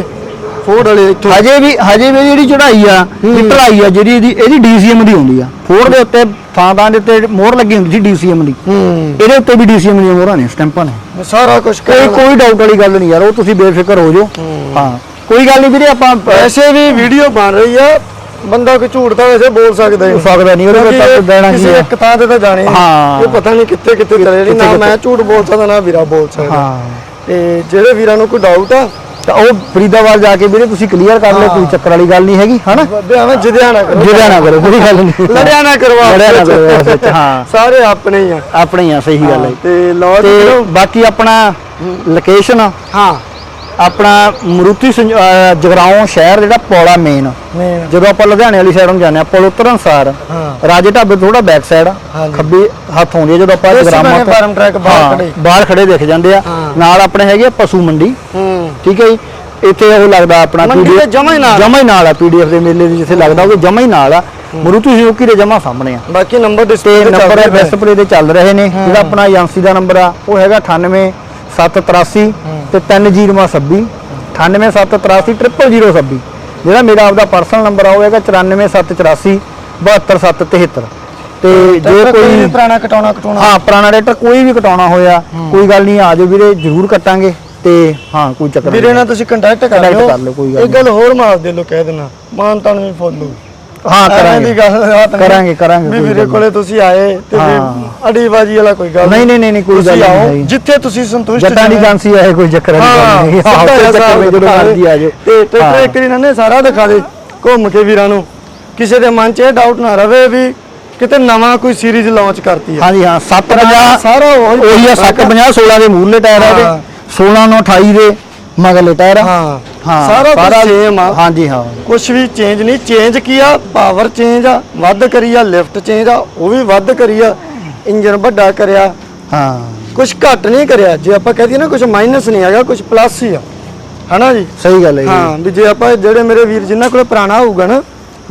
ਫੋਰਡ ਵਾਲੇ ਇੱਥੋਂ। ਹਜੇ ਵੀ ਹਜੇ ਵੀ ਜਿਹੜੀ ਚੜਾਈ ਆ ਇਹ ਢਲਾਈ ਆ ਜਿਹੜੀ ਇਹਦੀ ਇਹਦੀ ਡੀਸੀਐਮ ਦੀ ਆਉਂਦੀ ਆ। ਫੋੜ ਦੇ ਉੱਤੇ ਥਾਂ ਥਾਂ ਦੇ ਉੱਤੇ ਮੋਹਰ ਲੱਗੀ ਹੁੰਦੀ ਸੀ ਡੀਸੀਐਮ ਦੀ। ਹੂੰ। ਇਹਦੇ ਉੱਤੇ ਵੀ ਡੀਸੀਐਮ ਦੀਆਂ ਮੋਹਰਾਂ ਨੇ ਸਟੈਂਪਾਂ ਨੇ। ਸਾਰਾ ਕੁਝ ਕੋਈ ਕੋਈ ਡਾਊਟ ਵਾਲੀ ਗੱਲ ਨਹੀਂ ਯਾਰ ਉਹ ਤੁਸੀਂ ਬੇਫਿਕਰ ਹੋ ਜਾਓ। ਹਾਂ। ਕੋਈ ਗੱਲ ਨਹੀਂ ਵੀਰੇ ਆਪਾਂ ਵੈਸੇ ਵੀ ਵੀਡੀਓ ਬਣ ਰਹੀ ਆ। ਬੰਦਾ ਕੋਈ ਝੂਠ ਤਾਂ ਵੈਸੇ ਬੋਲ ਸਕਦਾ ਹੀ ਸਕਦਾ ਨਹੀਂ ਉਹਦੇ ਇਹ ਦੇਣਾ ਕੀ ਕਿਸੇ ਹੈ। ਇੱਕ ਥਾਂ ਤੇ ਤਾਂ ਜਾਣੇ। ਹਾਂ। ਇਹ ਪਤਾ ਨਹੀਂ ਕਿੱਥੇ ਕਿੱਥੇ ਚਲੇ ਜਾਣੀ। ਨਾ ਮੈਂ ਝੂਠ ਬੋਲ ਸਕਦਾ ਨਾ ਵੀਰਾ ਬੋਲ ਸਕਦਾ। ਹਾਂ। ਤੇ ਜਿਹੜੇ ਵੀਰਾਂ ਨੂੰ ਕੋਈ ਡਾਊਟ ਆ ਤਾਂ ਉਹ ਫਰੀਦਾਬਾਦ ਜਾ ਕੇ ਵੀਰੇ ਤੁਸੀਂ ਕਲੀਅਰ ਕਰ ਲਓ ਕੋਈ ਚੱਕਰ ਵਾਲੀ ਗੱਲ ਨਹੀਂ ਹੈਗੀ ਹਨਾ? ਬਿਆਵੇਂ ਜਿਦਿਆ ਨਾ ਕਰੋ। ਜਿਹੜਾ ਨਾ ਕਰੋ ਕੋਈ ਗੱਲ ਨਹੀਂ। ਲੜਿਆ ਨਾ ਕਰਵਾ ਲੜਿਆ ਨਾ ਕਰੋ ਆਪਸ ਵਿੱਚ, ਹਾਂ। ਸਾਰੇ ਆਪਣੇ ਹੀ ਆ। ਆਪਣੇ ਹੀ ਆ ਸਹੀ ਗੱਲ ਹੈ ਤੇ ਵੀਰੋ, ਬਾਕੀ ਆਪਣਾ ਲੋਕੇਸ਼ਨ ਹਾਂ। ਆਪਣਾ ਮਰੂਤੀ ਸੰਜ- ਅਹ ਜਗਰਾਉਂ ਸ਼ਹਿਰ ਜਿਹੜਾ ਪੌਲਾ ਮੇਨ ਜਦੋਂ ਆਪਾਂ ਲੁਧਿਆਣੇ ਵਾਲੀ ਸਾਈਡ ਨੂੰ ਜਾਂਦੇ ਆ ਪੁਲ ਉਤਰਨ ਸਾਰ। ਹਾਂ। ਰਾਜੇ ਢਾਬੇ ਤੋਂ ਥੋੜਾ ਬੈਕ ਸਾਈਡ ਹਾਂਜੀ। ਖੱਬੀ ਹੱਥ ਆਉਂਦੀ ਹੈ ਜਦੋਂ ਆਪਾਂ ਦੇਸੀ ਜਗਰਾਵਾਂ ਬਣੇ ਫਾਰਮ ਟਰੈਕ ਬਾਹਰ ਹਾਂ, ਖੜੇ। ਬਾਹਰ ਖੜੇ ਦਿਖ ਜਾਂਦੇ ਆ। ਹਾਂ। ਨਾਲ ਆਪਣੇ ਹੈਗੇ ਆ ਪਸ਼ੂ ਮੰਡੀ। ਹੂੰ। ਠੀਕ ਹੈ ਜੀ। ਇੱਥੇ ਉਹ ਲੱਗਦਾ ਆਪਣਾ ਮੰਡੀ ਦੇ ਜਮਾਂ ਹੀ ਨਾਲ। ਜਮਾ ਹੀ ਨਾਲ ਆ ਪੀਡੀਐਫ ਦੇ ਮੇਲੇ ਦੇ ਜਿੱਥੇ ਲੱਗਦਾ ਉਹ ਜਮਾ ਹੀ ਨਾਲ ਆ। ਮਰੂਤੀ ਸੁਜ਼ੂਕੀ ਦੇ ਜਮਾ ਸਾਹਮਣੇ ਆ। ਬਾਕੀ ਨੰਬਰ ਤੇ ਡਿਸਪਲੇ ਨੰਬਰ। ਡਿਸਪਲੇ ਤੇ ਚੱਲ ਰਹੇ ਨੇ। ਜਿਹੜਾ ਆਪਣਾ ਏਜੰਸੀ ਦਾ ਨੰਬਰ ਆ ਉਹ ਹੈਗਾ 98 783 ਤੇ 3026 98 783 00026 ਜਿਹੜਾ ਮੇਰਾ ਆਪਦਾ ਪਰਸਨਲ ਨੰਬਰ ਆ ਉਹ ਹੈਗਾ 94 784 72773 ਤੇ ਜੇ ਕੋਈ ਪੁਰਾਣਾ ਕਟਾਉਣਾ ਕਟਾਉਣਾ? ਹਾਂ ਪੁਰਾਣਾ ਰੇਟ ਕੋਈ ਵੀ ਕਟਾਉਣਾ ਹੋਇਆ ਕੋਈ ਗੱਲ ਨਹੀਂ ਆ ਜਾਓ ਵੀਰੇ ਜ਼ਰੂਰ ਕੱਟਾਂਗੇ। ਤੇ ਹਾਂ ਕੋਈ ਚੱਕਰ ਵੀਰੇ ਨਾਲ ਤੁਸੀਂ ਕੰਟੈਕਟ ਕਰ ਲਿਓ। ਕੋਈ ਗੱਲ ਹੋਰ ਮਾਰ ਦੇ ਲੋ ਕਹਿ ਦੇਣਾ। ਮਾਨ ਤਾਂ ਵੀ ਫੋਲੋ। ਹਾਂ ਐਵੇਂ ਕਰਾਂਗੇ। ਦੀ ਗੱਲ ਰਾਤ ਨਹੀਂ। ਕਰਾਂਗੇ, ਕਰਾਂਗੇ, ਵੀ ਕੋਈ ਵੀਰੇ ਗੱਲ ਕੋਲੇ ਤੁਸੀਂ ਆਏ ਤੇ ਹਾਂ। ਅੜੀਬਾਜੀ ਵਾਲਾ ਕੋਈ ਗੱਲ ਨਹੀਂ ਨਹੀਂ ਨਹੀਂ ਨਹੀਂ, ਕੋਈ ਤੁਸੀਂ ਗੱਲ ਆਓ ਨਹੀਂ। ਜਿੱਥੇ ਤੁਸੀਂ ਸੰਤੁਸ਼ਟ ਜੱਟਾਂ ਦੀ ਜਿਵੇਂ- ਏਜੰਸੀ ਆ ਇਹ ਕੋਈ ਚੱਕਰ ਵਾਲੀ ਗੱਲ ਹਾਂ ਨਹੀਂ। ਹਾਂ ਸਿੱਧਾ ਕੋਈ ਜਿਹਾ ਚੱਕਰ ਨਹੀਂ ਜਦੋਂ ਹਿਸਾਬ ਮਰਜ਼ੀ ਆ ਜਾਓ। ਤੇ ਟਰੈਕਟਰ ਹਾਂ। ਇੱਕ ਵਾਰੀ ਨੇ ਸਾਰਾ ਦਿਖਾ ਦੇ ਘੁੰਮ ਕੇ ਵੀਰਾਂ ਨੂੰ। ਕਿਸੇ ਦੇ ਮਨ 'ਚ ਇਹ ਡਾਊਟ ਨਾ ਰਵੇ ਵੀ ਕਿਤੇ ਨਵਾਂ ਕੋਈ ਸੀਰੀਜ਼ ਲਾਂਚ ਕਰਤੀ ਹੈ ਹਾਂਜੀ ਹਾਂ 750 ਸਾਰਾ ਉਹੀ ਉਹੀ ਆ 750 16 ਦੇ ਮੂਰਲੇ ਟਾਇਰ ਆ ਹਾਂ। ਇਹਦੇ 16 ਨੂੰ 28 ਦੇ। ਮਗਰਲੇ ਟਾਇਰ ਹਾਂ ਹਾਂ ਸਾਰਾ ਕੁਝ ਸੇਮ ਆ। ਹਾਂਜੀ ਹਾਂ। ਕੁਝ ਵੀ ਚੇਂਜ ਨਹੀਂ ਚੇਂਜ ਕੀ ਆ? ਪਾਵਰ ਚੇਂਜ ਆ ਵੱਧ ਕਰੀ ਆ ਲਿਫਟ ਚੇਂਜ ਆ ਉਹ ਵੀ ਵੱਧ ਕਰੀ ਆ ਇੰਜਨ ਵੱਡਾ ਕਰਿਆ। ਹਾਂ। ਕੁਝ ਘੱਟ ਨਹੀਂ ਕਰਿਆ ਜੇ ਆਪਾਂ ਕਹਦੇ ਨਾ ਕੁਝ ਮਾਈਨਸ ਨਹੀਂ ਹੈਗਾ ਕੁਝ ਪਲੱਸ ਹੀ ਆ। ਹਨਾ ਜੀ? ਸਹੀ ਗੱਲ ਹੈ ਜੀ। ਹਾਂ ਵੀ ਜੇ ਆਪਾਂ ਜਿਹੜੇ ਮੇਰੇ ਵੀਰ ਜਿਨ੍ਹਾਂ ਕੋਲ ਪੁਰਾਣਾ ਹੋਊਗਾ ਨਾ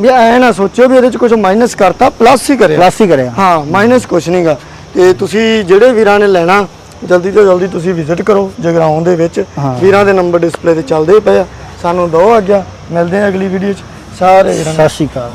ਵੀ ਐ ਨਾ ਸੋਚਿਓ ਵੀ ਇਹਦੇ ਚ ਕੁਝ ਮਾਈਨਸ ਕਰਤਾ ਪਲੱਸ ਹੀ ਕਰਿਆ। ਪਲੱਸ ਹੀ ਕਰਿਆ। ਹਾਂ ਮਾਈਨਸ ਕੁਝ ਨਹੀਂਗਾ ਤੇ ਤੁਸੀਂ ਜਿਹੜੇ ਵੀਰਾਂ ਨੇ ਲੈਣਾ ਜਲਦੀ ਤੋਂ ਜਲਦੀ ਤੁਸੀਂ ਵਿਜ਼ਿਟ ਕਰੋ ਜਗਰਾਉਂ ਦੇ ਵਿੱਚ। ਵੀਰਾਂ ਦੇ ਨੰਬਰ ਡਿਸਪਲੇ ਤੇ ਚੱਲਦੇ ਪਏ ਆ। ਸਾਨੂੰ ਦੋ ਆਗਿਆ। ਮਿਲਦੇ ਆ ਅਗਲੀ ਵੀਡੀਓ ਚ। ਸਾਰੇ ਵੀਰਾਂ ਨੂੰ। ਸਤਿ ਸ਼੍ਰੀ ਅਕਾਲ।